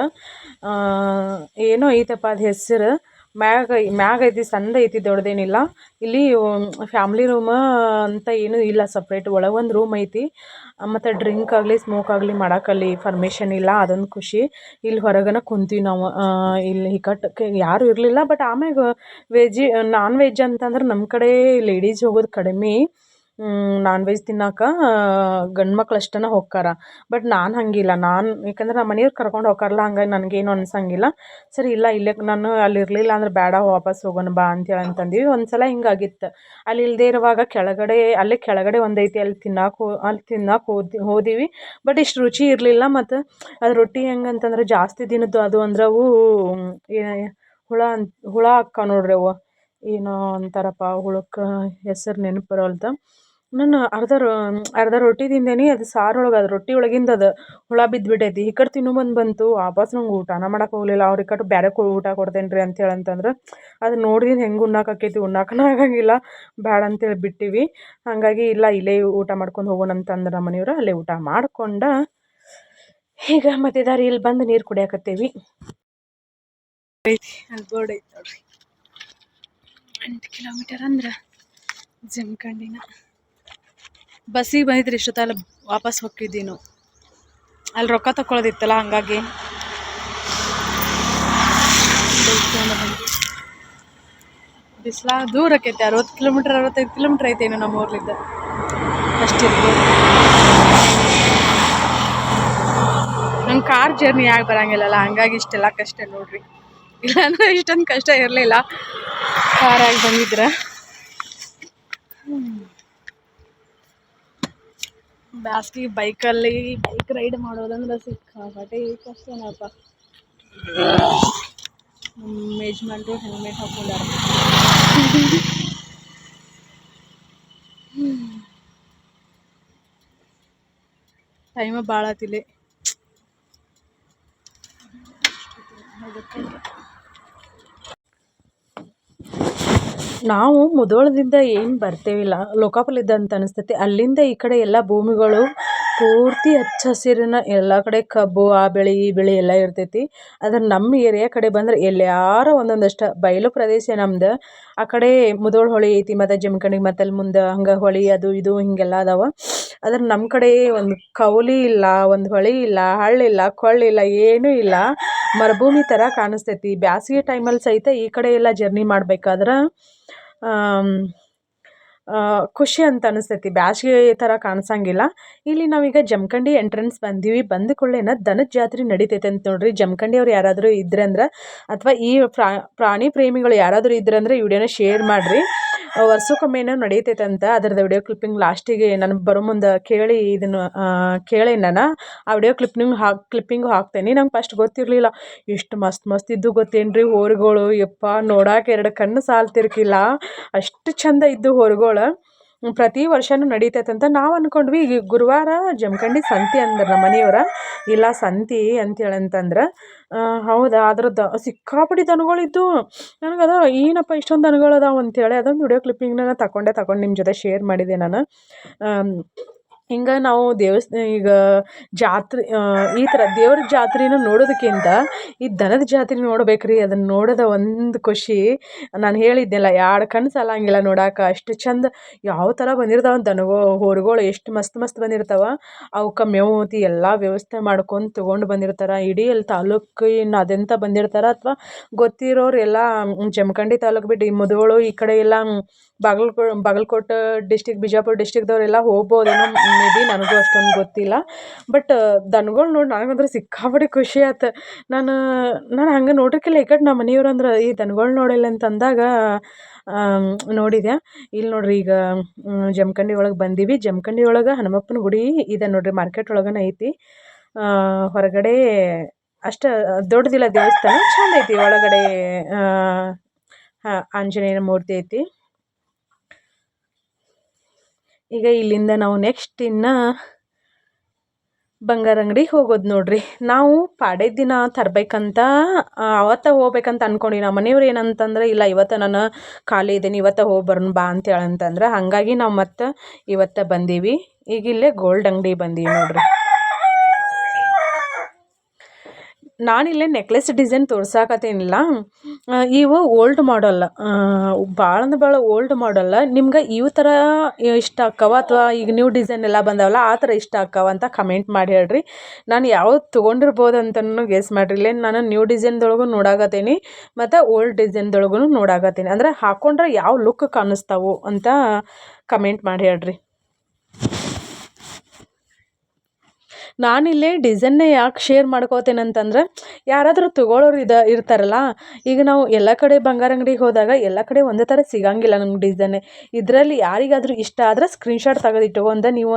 ಏನೋ ಐತಪ್ಪ ಅದು ಹೆಸರು. ಮ್ಯಾಗ ಮ್ಯಾಗ ಐತಿ ಸಣ್ಣ ಐತಿ ದೊಡ್ಡದೇನಿಲ್ಲ. ಇಲ್ಲಿ ಫ್ಯಾಮ್ಲಿ ರೂಮ ಅಂತ ಏನೂ ಇಲ್ಲ ಸಪ್ರೇಟ್ ಒಳಗೆ ಒಂದು ರೂಮ್ ಐತಿ. ಮತ್ತು ಡ್ರಿಂಕ್ ಆಗಲಿ ಸ್ಮೋಕ್ ಆಗಲಿ ಮಾಡೋಕ್ಕಲ್ಲಿ ಪರ್ಮಿಷನ್ ಇಲ್ಲ, ಅದೊಂದು ಖುಷಿ. ಇಲ್ಲಿ ಹೊರಗನ ಕುಂತೀವಿ ನಾವು. ಇಲ್ಲಿ ಹಿಕ್ಕಟ್ಟಕ್ಕೆ ಯಾರು ಇರಲಿಲ್ಲ ಬಟ್ ಆಮ್ಯಾಗ ವೆಜಿ ನಾನ್ ವೆಜ್ ಅಂತಂದ್ರೆ ನಮ್ಮ ಕಡೆ ಲೇಡೀಸ್ ಹೋಗೋದು ಕಡಿಮೆ. ನಾನ್ ವೆಜ್ ತಿನ್ನಾಕ ಗಂಡು ಮಕ್ಳು ಅಷ್ಟೇ ಹೋಕ್ಕಾರ. ಬಟ್ ನಾನು ಹಾಗಿಲ್ಲ. ನಾನು, ಯಾಕಂದ್ರೆ ನಮ್ಮ ಮನೆಯವ್ರು ಕರ್ಕೊಂಡು ಹೋಕಾರಲ್ಲ ಹಂಗಾಗಿ ನನಗೇನು ಅನ್ಸಂಗಿಲ್ಲ. ಸರಿ, ಇಲ್ಲ, ಇಲ್ಲೇ ನಾನು ಅಲ್ಲಿ ಇರಲಿಲ್ಲ ಅಂದ್ರೆ ಬೇಡ ವಾಪಸ್ ಹೋಗೋಣ ಬಾ ಅಂತೇಳಿ ಅಂತಂದ್ವಿ. ಒಂದು ಸಲ ಹಿಂಗಾಗಿತ್ತು. ಅಲ್ಲಿ ಇಲ್ಲದೇ ಇರುವಾಗ ಕೆಳಗಡೆ, ಅಲ್ಲೇ ಕೆಳಗಡೆ ಒಂದೈತಿ, ಅಲ್ಲಿ ತಿನ್ನೋಕೆ ಅಲ್ಲಿ ತಿನ್ನಕ್ಕೆ ಹೋದ್, ಹೋದಿವಿ. ಬಟ್ ಇಷ್ಟು ರುಚಿ ಇರಲಿಲ್ಲ ಮತ್ತು ಅದು ರೊಟ್ಟಿ ಹೆಂಗಂತಂದ್ರೆ ಜಾಸ್ತಿ ದಿನದ್ದು ಅದು ಅಂದ್ರೆ ಅವು ಹುಳ ಅಂತ ಹುಳ ಅಕ್ಕ ನೋಡ್ರಿ ಅವು. ಏನೋ ಅಂತಾರಪ್ಪ, ಹುಳಕ್ಕೆ ಹೆಸರು ನೆನಪು ಬರೋಲ್ದು. ನಾನು ಅರ್ಧ ರೊ, ಅರ್ಧ ರೊಟ್ಟಿ ತಿಂದೇನಿ ಅದು ಸಾರೊಳಗೆ, ಅದು ರೊಟ್ಟಿ ಒಳಗಿಂದ ಅದು ಹುಳ ಬಿದ್ದುಬಿಟ್ಟೈತಿ ಈ ಕಡೆ ತಿನ್ನೋ ಬಂದು ಬಂತು, ವಾಪಸ್ ನಂಗೆ ಊಟನ ಮಾಡಕ್ಕೆ ಹೋಗಲಿಲ್ಲ. ಅವ್ರ ಈ ಬೇರೆ ಊಟ ಕೊಡ್ತೇನೆ ರೀ ಅಂತೇಳಿ ಅಂತಂದ್ರೆ ಅದು ನೋಡಿದ್ರೆ ಹೆಂಗೆ ಉಣ್ಣಾಕೈತಿ ಉಣ್ಣಾಕನ ಆಗಂಗಿಲ್ಲ. ಬೇಡ ಅಂತೇಳಿ ಬಿಟ್ಟಿವಿ. ಹಾಗಾಗಿ ಇಲ್ಲ, ಇಲ್ಲೇ ಊಟ ಮಾಡ್ಕೊಂಡು ಹೋಗೋಣ ಅಂತಂದ್ರೆ ನಮ್ಮ ಮನೆಯವ್ರು ಅಲ್ಲೇ ಊಟ ಮಾಡ್ಕೊಂಡು, ಈಗ ಮತ್ತೆ ದಾರಿ ಇಲ್ಲಿ ಬಂದು ನೀರು ಕುಡಿಯಾಕತ್ತೇವಿ. ಎಂಟು ಕಿಲೋಮೀಟರ್ ಅಂದ್ರೆ ಜಮಖಂಡಿನ. ಬಸ್ಸಿಗೆ ಬಂದಿದ್ರಿ ಇಷ್ಟೊತ್ತಲ್ಲಿ ವಾಪಸ್ ಹೋಗ್ತಿದ್ದೀನು ಅಲ್ಲಿ ರೊಕ್ಕ ತಕ್ಕೊಳ್ಳೋದಿತ್ತಲ್ಲ ಹಂಗಾಗಿ. ಬಿಸಿಲ ದೂರ ಆಕೈತೆ ಅರವತ್ತು ಕಿಲೋಮೀಟರ್, ಅರವತ್ತೈದು ಕಿಲೋಮೀಟ್ರ್ ಏನು ನಮ್ಮ ಊರ್ಲಿಂದ. ಅಷ್ಟಿರ್ಬೋದು ನಂಗೆ ಕಾರ್ ಜರ್ನಿ ಆಗಿ ಬರಂಗಿಲ್ಲಲ್ಲ, ಹಂಗಾಗಿ ಇಷ್ಟೆಲ್ಲ ಕಷ್ಟ ನೋಡ್ರಿ. ಇಲ್ಲಾಂದ್ರೆ ಇಷ್ಟೊಂದು ಕಷ್ಟ ಇರಲಿಲ್ಲ, ಕಾರಾಗಿ ಬಂದಿದ್ರೆ. ಬ್ಯಾಸ್ಗಿ ಬೈಕಲ್ಲಿ ಬೈಕ್ ರೈಡ್ ಮಾಡೋದಂದ್ರೆ ಸಿಕ್ಕಾಪಟ್ಟೆ ಕಷ್ಟನಪ್ಪ. ನಮ್ಮ ಯಜಮಾನ್ರು ಹೆಲ್ಮೆಟ್ ಹಾಕೊಂಡಾರ ಟೈಮ ಭಾಳ ಆತಿಲ್ಲಿ. ನಾವು ಮುಧೋಳದಿಂದ ಏನು ಬರ್ತೇವಿಲ್ಲ. ಲೋಕಾಪುರದಿಂದ ಅಂತ ಅನಿಸ್ತೈತಿ. ಅಲ್ಲಿಂದ ಈ ಕಡೆ ಎಲ್ಲ ಭೂಮಿಗಳು ಪೂರ್ತಿ ಹಚ್ಚ ಹಸಿರಿನ ಎಲ್ಲ ಕಡೆ ಕಬ್ಬು, ಆ ಬೆಳೆ, ಈ ಬೆಳೆ ಎಲ್ಲ ಇರ್ತೈತಿ. ಆದ್ರೆ ನಮ್ಮ ಏರಿಯಾ ಕಡೆ ಬಂದ್ರೆ ಎಲ್ಲಾರ ಒಂದೊಂದಷ್ಟು ಬಯಲು ಪ್ರದೇಶ ನಮ್ದು. ಆ ಕಡೆ ಮುಧೋಳ ಹೊಳಿ ಐತಿ, ಮತ್ತು ಜಮಖಂಡಿ ಮತ್ತು ಅಲ್ಲಿ ಮುಂದೆ ಹಂಗೆ ಹೊಳಿ ಅದು ಇದು ಹೀಗೆಲ್ಲ ಅದಾವ. ಆದ್ರೆ ನಮ್ಮ ಕಡೆ ಒಂದು ಕೌಲಿ ಇಲ್ಲ, ಒಂದು ಹೊಳಿ ಇಲ್ಲ, ಹಳ್ಳಿಲ್ಲ ಕೊಳ್ಳಿಲ್ಲ ಏನೂ ಇಲ್ಲ. ಮರುಭೂಮಿ ಥರ ಕಾಣಿಸ್ತೈತಿ. ಬ್ಯಾಸಿಗೆ ಟೈಮಲ್ಲಿ ಸಹಿತ ಈ ಕಡೆ ಎಲ್ಲ ಜರ್ನಿ ಮಾಡ್ಬೇಕಾದ್ರೆ ಖುಷಿ ಅಂತ ಅನಿಸ್ತೈತಿ. ಬ್ಯಾಸ್ಗೆ ಥರ ಕಾಣಿಸಂಗಿಲ್ಲ. ಇಲ್ಲಿ ನಾವೀಗ ಜಮಖಂಡಿ ಎಂಟ್ರೆನ್ಸ್ ಬಂದೀವಿ. ಬಂದ ಕೂಡಲೇನ ದನದ ಜಾತ್ರೆ ನಡೀತೈತೆ ಅಂತ ನೋಡ್ರಿ. ಜಮಖಂಡಿ ಅವ್ರು ಯಾರಾದರೂ ಇದ್ರೆ ಅಂದ್ರೆ ಅಥವಾ ಈ ಪ್ರಾಣಿ ಪ್ರೇಮಿಗಳು ಯಾರಾದರೂ ಇದ್ರೆ ಅಂದ್ರೆ ಈ ವಿಡಿಯೋನ ಶೇರ್ ಮಾಡಿರಿ. ವರ್ಷಕ್ಕೊಮ್ಮೆನೋ ನಡೀತೈತೆ ಅಂತ ಅದ್ರದ್ದು ವಿಡಿಯೋ ಕ್ಲಿಪ್ಪಿಂಗ್ ಲಾಸ್ಟಿಗೆ ನಾನು ಬರೋ ಮುಂದೆ ಕೇಳಿ ಇದನ್ನು ಕೇಳಿ ನಾನು. ಆ ವಿಡಿಯೋ ಕ್ಲಿಪ್ಪಿಂಗ್ ಹಾಕಿ ಕ್ಲಿಪ್ಪಿಂಗು ಹಾಕ್ತೇನೆ. ನಂಗೆ ಫಸ್ಟ್ ಗೊತ್ತಿರಲಿಲ್ಲ. ಎಷ್ಟು ಮಸ್ತ್ ಮಸ್ತ್ ಇದ್ದು ಗೊತ್ತೇನ್ರಿ ಹೋರಿಗಳು. ಯಪ್ಪ ನೋಡಕ್ಕೆ ಎರಡು ಕಣ್ಣು ಸಾಲ್ತಿರ್ಕಿಲ್ಲ. ಅಷ್ಟು ಚಂದ ಇದ್ದು ಹೋರಿಗಳು. ಪ್ರತಿ ವರ್ಷವೂ ನಡೀತೈತೆ ಅಂತ ನಾವು ಅಂದ್ಕೊಂಡ್ವಿ ಈಗ ಗುರುವಾರ ಜಮಖಂಡಿ ಸಂತಿ ಅಂದ್ರೆ ನಮ್ಮ ಮನೆಯವ್ರು. ಇಲ್ಲ ಸಂತಿ ಅಂತೇಳಿ ಅಂತಂದ್ರೆ ಹೌದಾ, ಅದ್ರದ್ದು ಸಿಕ್ಕಾಪಡಿ ದನಗಳಿದ್ದು ನನಗೆ ಅದು ಏನಪ್ಪ ಇಷ್ಟೊಂದು ದನಗಳು ಅದಾವ ಅಂತೇಳಿ ಅದೊಂದು ವಿಡಿಯೋ ಕ್ಲಿಪ್ಪಿಂಗ್ನ ತಗೊಂಡೆ ತಗೊಂಡು ನಿಮ್ಮ ಜೊತೆ ಶೇರ್ ಮಾಡಿದೆ ನಾನು. ಹಿಂಗೆ ನಾವು ದೇವಸ್ಥಾನ ಈಗ ಜಾತ್ರೆ ಈ ಥರ ದೇವ್ರ ಜಾತ್ರೆನ ನೋಡೋದಕ್ಕಿಂತ ಈ ದನದ ಜಾತ್ರೆ ನೋಡ್ಬೇಕು ರೀ ಅದನ್ನು ನೋಡೋದ ಒಂದು ಖುಷಿ. ನಾನು ಹೇಳಿದ್ದೆಲ್ಲ ಎರಡು ಕಣ್ಣು ಸಾಲಂಗಿಲ್ಲ ನೋಡಾಕ, ಅಷ್ಟು ಚಂದ ಯಾವ ಥರ ಬಂದಿರ್ತಾವ ದನಗಳು ಹೋರಿಗಳು ಎಷ್ಟು ಮಸ್ತ್ ಮಸ್ತ್ ಬಂದಿರ್ತಾವೆ. ಅವಕ್ಕೆ ಮೇವುತಿ ಎಲ್ಲ ವ್ಯವಸ್ಥೆ ಮಾಡ್ಕೊಂಡು ತೊಗೊಂಡು ಬಂದಿರ್ತಾರೆ. ಇಡೀ ಅಲ್ಲಿ ಅದೆಂತ ಬಂದಿರ್ತಾರೆ. ಅಥವಾ ಗೊತ್ತಿರೋರು ಎಲ್ಲ, ಜಮಖಂಡಿ ತಾಲೂಕು ಬಿಟ್ಟು ಈ ಮುಧೋಳು ಈ ಕಡೆ ಎಲ್ಲ ಬಾಗಲಕೋ, ಬಾಗಲಕೋಟೆ ಡಿಸ್ಟಿಕ್ ಬಿಜಾಪುರ ಡಿಸ್ಟಿಕ್ದವರೆಲ್ಲ ಹೋಗ್ಬೋದೇನೋ ಮೇ ಬಿ ನನಗೂ ಅಷ್ಟೊಂದು ಗೊತ್ತಿಲ್ಲ. ಬಟ್ ದನಗಳು ನೋಡಿ ನನಗಂದ್ರೆ ಸಿಕ್ಕಾಪಟ್ಟೆ ಖುಷಿ ಆಯ್ತು ನಾನು ನಾನು ಹಂಗೆ ನೋಡಿರ್ಕಿಲ್ಲ ಈ ನಮ್ಮ ಮನೆಯವ್ರು ಅಂದ್ರೆ ಈ ದನಗಳು ನೋಡಿಲ್ಲ ಅಂತ ಅಂದಾಗ ನೋಡಿದೆ ಇಲ್ಲಿ ನೋಡ್ರಿ ಈಗ ಜಮಖಂಡಿ ಒಳಗೆ ಬಂದೀವಿ. ಜಮಖಂಡಿ ಒಳಗೆ ಹನುಮಪ್ಪನ ಗುಡಿ ಇದೆ ನೋಡ್ರಿ ಮಾರ್ಕೆಟ್ ಒಳಗನ ಐತಿ. ಹೊರಗಡೆ ಅಷ್ಟು, ದೊಡ್ಡದಿಲ್ಲ ದೇವಸ್ಥಾನ ಚಂದ ಐತಿ ಒಳಗಡೆ ಆಂಜನೇಯನ ಮೂರ್ತಿ ಐತಿ. ಈಗ ಇಲ್ಲಿಂದ ನಾವು ನೆಕ್ಸ್ಟ್ ಇನ್ನು ಬಂಗಾರ ಅಂಗಡಿಗೆ ಹೋಗೋದು ನೋಡ್ರಿ. ನಾವು ಪಾಡೆ ದಿನ ತರಬೇಕಂತ ಅವತ್ತು ಹೋಗ್ಬೇಕಂತ ಅನ್ಕೊಂಡು ನಮ್ಮ ಮನೆಯವ್ರು ಏನಂತಂದ್ರೆ, ಇಲ್ಲ, ಇವತ್ತು ನಾನು ಖಾಲಿ ಇದ್ದೀನಿ, ಇವತ್ತು ಹೋಗಿ ಬಾ ಅಂತೇಳಿ ಅಂತಂದ್ರೆ ಹಾಗಾಗಿ ನಾವು ಮತ್ತೆ ಇವತ್ತು ಬಂದೀವಿ. ಈಗ ಇಲ್ಲೇ ಗೋಲ್ಡ್ ಅಂಗಡಿ ಬಂದೀವಿ ನೋಡ್ರಿ. ನಾನಿಲ್ಲೇ ನೆಕ್ಲೆಸ್ ಡಿಸೈನ್ ತೋರ್ಸಾಕತ್ತೇನಿಲ್ಲ. ಇವು ಓಲ್ಡ್ ಮಾಡಲ್ಲ ಭಾಳ ಅಂದ್ರೆ ಭಾಳ ಓಲ್ಡ್ ಮಾಡಲ್ಲ ನಿಮ್ಗೆ ಇವು ಥರ ಇಷ್ಟ ಆಕ್ಕವ ಅಥವಾ ಈಗ ನ್ಯೂ ಡಿಸೈನ್ ಎಲ್ಲ ಬಂದವಲ್ಲ, ಆ ಥರ ಇಷ್ಟ ಆಕ್ಕವ ಅಂತ ಕಮೆಂಟ್ ಮಾಡಿ ಹೇಳ್ರಿ. ನಾನು ಯಾವ್ದು ತೊಗೊಂಡಿರ್ಬೋದು ಅಂತನೂ ಗೆಸ್ ಮಾಡಿರಿ. ಇಲ್ಲೇ ನಾನು ನ್ಯೂ ಡಿಸೈನ್ದೊಳಗೂ ನೋಡಾಕತ್ತೀನಿ, ಮತ್ತು ಓಲ್ಡ್ ಡಿಸೈನ್ದೊಳಗೂ ನೋಡಾಕತ್ತೀನಿ. ಅಂದರೆ ಹಾಕ್ಕೊಂಡ್ರೆ ಯಾವ ಲುಕ್ ಕಾಣಿಸ್ತಾವು ಅಂತ ಕಮೆಂಟ್ ಮಾಡಿ ಹೇಳ್ರಿ. ನಾನಿಲ್ಲೇ ಡಿಸೈನ್ನೇ ಯಾಕೆ ಶೇರ್ ಮಾಡ್ಕೋತೇನೆ ಅಂತಂದ್ರೆ, ಯಾರಾದರೂ ತೊಗೊಳೋರು ಇದು, ಇರ್ತಾರಲ್ಲ, ಈಗ ನಾವು ಎಲ್ಲ ಕಡೆ ಬಂಗಾರ ಅಂಗ್ಡಿಗೆ ಹೋದಾಗ ಎಲ್ಲ ಕಡೆ ಒಂದೇ ಥರ ಸಿಗಂಗಿಲ್ಲ ನಮ್ಗೆ ಡಿಸೈನ್ ಇದರಲ್ಲಿ ಯಾರಿಗಾದರೂ ಇಷ್ಟ ಆದ್ರೆ ಸ್ಕ್ರೀನ್ಶಾಟ್ ತೆಗೆದು ಇಟ್ಕೊಂಡು ನೀವು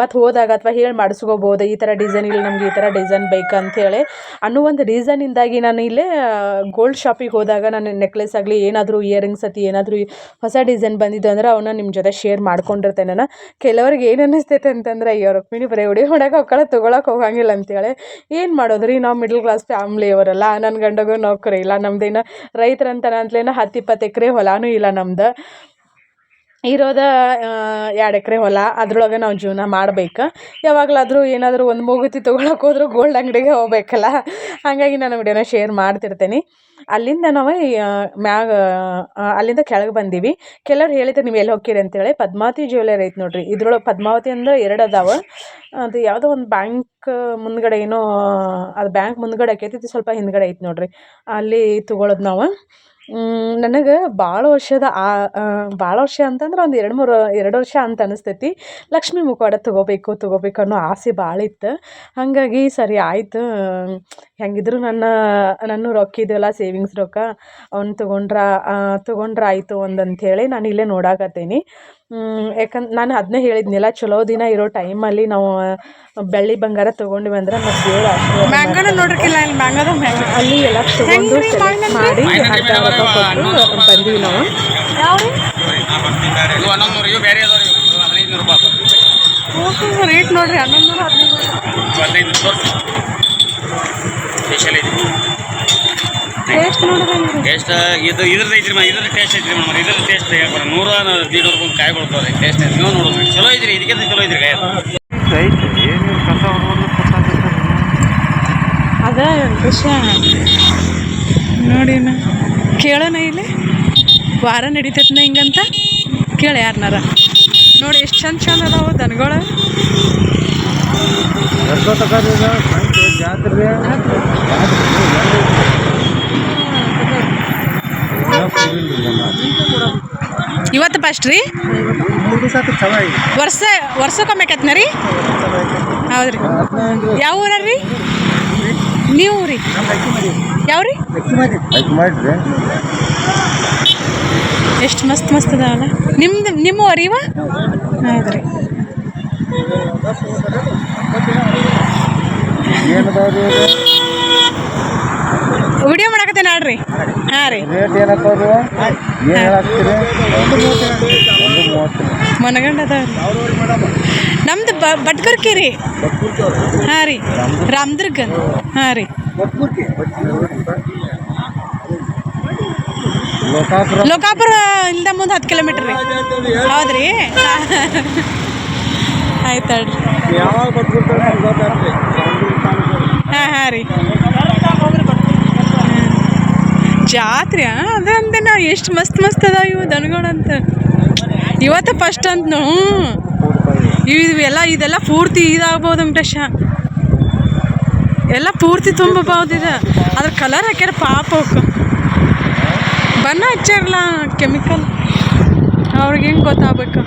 ಮತ್ತು ಹೋದಾಗ ಅಥವಾ ಹೇಳಿ ಮಾಡಿಸ್ಕೋಬೋದು, ಈ ಥರ ಡಿಸೈನ್ ಇಲ್ಲಿ, ನಮ್ಗೆ ಈ ಥರ ಡಿಸೈನ್ ಬೇಕಂತೇಳಿ ಅನ್ನೋ ಒಂದು ರೀಸನ್ನಿಂದಾಗಿ ನಾನು ಇಲ್ಲೇ ಗೋಲ್ಡ್ ಶಾಪಿಗೆ ಹೋದಾಗ ನಾನು ನೆಕ್ಲೆಸ್ ಆಗಲಿ, ಏನಾದರೂ ಇಯರಿಂಗ್ಸ್ ಅತಿ, ಏನಾದರೂ ಹೊಸ ಡಿಸೈನ್ ಬಂದಿದ್ದು ಅಂದ್ರೆ ಅವನ್ನ ನಿಮ್ಮ ಜೊತೆ ಶೇರ್ ಮಾಡ್ಕೊಂಡಿರ್ತೇನೆ ಕೆಲವರಿಗೆ ಕೆಲವ್ರಿಗೆ ಏನು ಅನ್ನಿಸ್ತೈತೆ ಅಂತಂದ್ರೆ, ಅಯ್ಯೋ, ರುಕ್ಮಿಣಿ ಬರೀ, ಉಡಿ ಹೊಡಕ್ಕೆ ಅವಕ್ಕಳ ತೊಗೊಳಕ್ಕೆ ಹೋಗಂಗಿಲ್ಲ ಅಂತೇಳಿ. ಏನು ಮಾಡೋದು ರೀ ನಾವು ಮಿಡ್ಲ್ ಕ್ಲಾಸ್ ಫ್ಯಾಮ್ಲಿಯವರಲ್ಲ ನನ್ನ ಗಂಡಗೂ ನೌಕರಿ ಇಲ್ಲ ನಮ್ದೇನು ರೈತರಂತನ ಅಂತಲೇನ ಹತ್ತು ಇಪ್ಪತ್ತು ಎಕರೆ ಹೊಲನೂ ಇಲ್ಲ ನಮ್ದು. ಇರೋದ ಎರಡು ಎಕರೆ ಹೊಲ. ಅದ್ರೊಳಗೆ ನಾವು ಜೀವನ ಮಾಡ್ಬೇಕು. ಯಾವಾಗಲಾದರೂ ಏನಾದರೂ ಒಂದು ಮೂಗುತಿ ತೊಗೊಳಕ್ಕೆ ಹೋದ್ರೂ ಗೋಲ್ಡ್ ಅಂಗಡಿಗೆ ಹೋಗ್ಬೇಕಲ್ಲ. ಹಾಗಾಗಿ ನಾನು ವಿಡಿಯೋನ ಶೇರ್ ಮಾಡ್ತಿರ್ತೇನೆ. ಅಲ್ಲಿಂದ ನಾವು ಮ್ಯಾಗ ಅಲ್ಲಿಂದ ಕೆಳಗೆ ಬಂದೀವಿ. ಕೆಲವ್ರು ಹೇಳಿದ್ರು ನೀವು ಎಲ್ಲಿ ಹೋಗ್ತೀರಿ ಅಂತೇಳಿ. ಪದ್ಮಾವತಿ ಜ್ಯುವೆಲರಿ ಐತೆ ನೋಡ್ರಿ. ಇದ್ರೊಳಗೆ ಪದ್ಮಾವತಿ ಅಂದ್ರೆ ಎರಡು ಅದಾವೆ. ಅದು ಯಾವುದೋ ಒಂದು ಬ್ಯಾಂಕ್ ಮುಂದ್ಗಡೆ ಏನೋ ಅದು ಬ್ಯಾಂಕ್ ಮುಂದ್ಗಡೆ ಆಕೈತಿ. ಸ್ವಲ್ಪ ಹಿಂದ್ಗಡೆ ಐತೆ ನೋಡ್ರಿ. ಅಲ್ಲಿ ತೊಗೊಳೋದು ನಾವು. ನನಗೆ ಭಾಳ ವರ್ಷದ ಆ ಭಾಳ ವರ್ಷ ಅಂತಂದ್ರೆ ಒಂದು ಎರಡು ಮೂರು, ಎರಡು ವರ್ಷ ಅಂತ ಅನಿಸ್ತೈತಿ. ಲಕ್ಷ್ಮೀ ಮುಖವಾಡ ತೊಗೋಬೇಕು ತೊಗೋಬೇಕು ಅನ್ನೋ ಆಸೆ ಭಾಳ ಇತ್ತು. ಹಾಗಾಗಿ ಸರಿ ಆಯಿತು. ಹೆಂಗಿದ್ರು ನನ್ನ ನನ್ನ ರೊಕ್ಕ ಇದೆಯಲ್ಲ ಸೇವಿಂಗ್ಸ್ ರೊಕ್ಕ, ಅವ್ನ ತೊಗೊಂಡ್ರೆ ತೊಗೊಂಡ್ರೆ ಆಯಿತು ಒಂದು ಹೇಳಿ ನಾನು ಇಲ್ಲೇ ನೋಡಾಕತ್ತೀನಿ. ಯಾಕಂದ್ರೆ ನಾನು ಅದನ್ನೇ ಹೇಳಿದ್ನಲ್ಲ ಚಲೋ ದಿನ ಇರೋ ಟೈಮಲ್ಲಿ ನಾವು ಬೆಳ್ಳಿ ಬಂಗಾರ ತೊಗೊಂಡ್ವಿ ಅಂದ್ರೆ ಮತ್ತು ದೇವ್ರ ಆಶೀರ್ವಾದ ಅಲ್ಲಿ ಎಲ್ಲ ತಗೊಂಡು ಮಾಡಿ ಬಂದ್ವಿ ನಾವು. ರೇಟ್ ನೋಡ್ರಿ ಹನ್ನೊಂದು ನೂರ ಹದಿನೈದು ಟೇಸ್ಟ್ ಇದು ಇದ್ರದ್ದು ಐತ್ರಿ ಮೇಡಮ್ ಇದ್ರ ಟೇಸ್ಟ್ ಐತ್ರಿ ಮೇಡಮ್ ಇದ್ರ ಟೇಸ್ಟ್ ಹೇಳ್ಬೋದು ನೂರ ದೀಡ್ ರೂಪಾಯಿ ಕಾಯಿ ಕೊಡ್ತಾರೆ ಟೇಸ್ಟ್ ಐತಿ ನೀವು ನೋಡೋದು ಚಲೋ ಇದ್ರಿ ಇದಕ್ಕಿಂತ ಚಲೋ ಇದ್ರಿ ಕಾಯಿ. ಅದ ವಿಷಯ. ನೋಡಿ ಕೇಳೋಣ ಇಲ್ಲಿ. ವಾರ ನಡೀತೈತನ ಹಿಂಗಂತ? ಕೇಳ ಯಾರನಾರ. ನೋಡಿ ಎಷ್ಟು ಚಂದ ಚಂದ ಅದಾವು ದನಗಳು. ಜಾತ್ರೆ. ಇವತ್ತು ಫಸ್ಟ್ ರೀ? ವರ್ಷ ವರ್ಷಕ್ಕೊಮ್ಮೆ ಕತ್ನ ರೀ? ಹೌದ್ರಿ. ಯಾವ ಊರ ರೀ? ನೀವು ರೀ ಯಾವ ರೀ ಎಷ್ಟು ಮಸ್ತ್ ಮಸ್ತ್ ಅದಾವಲ್ಲ. ನಿಮ್ದು ನಿಮ್ಮ ರೀ ಇವ? ಹೌದ್ರಿ. ವಿಡಿಯೋ ಮಾಡಕತ್ತೆ ನೋಡ್ರಿ ಹಾಂ ರೀ. ರೇಟ್ ಏನತ್ತಾವ್ರಿ ಏನು ಹೇಳಾಕ್ತೀರಿ? ಒಂದು ಮೂವತ್ತು ಮನಗಂಡ ನಮ್ದು ಬ ಬಟ್ಕರ್ಕಿ ರೀ. ಹಾಂ ರೀ. ರಾಮದುರ್ಗ? ಹಾಂ ರೀ. ಲೋಕಾಪುರ? ಇಲ್ದ ಮುಂದೆ ಹತ್ತು ಕಿಲೋಮೀಟ್ರ್ ರೀ. ಹೌದ್ರಿ ಆಯ್ತು ಹಾಂ ಹಾಂ ರೀ. ಜಾತ್ರೆ ಅದ ನಾ ಎಷ್ಟು ಮಸ್ತ್ ಮಸ್ತ್ ಅದ ಇವು ಅಂತ ಇವತ್ತ ಫಸ್ಟ್ ಅಂತ ನೋ ಇವೆಲ್ಲ ಇದೆಲ್ಲ ಪೂರ್ತಿ ಇದಾಗ್ಬೋದು ವೆಂಕಟೇಶ ಎಲ್ಲ ಪೂರ್ತಿ ತುಂಬಬಹುದು ಇದು. ಅದ್ರ ಕಲರ್ ಹಾಕ್ಯಾರ ಪಾಪ ಬಣ್ಣ ಹಚ್ಚಾರಲ್ಲ ಕೆಮಿಕಲ್ ಅವ್ರಿಗೆ ಹೆಂಗೆ ಗೊತ್ತಾಗ್ಬೇಕು?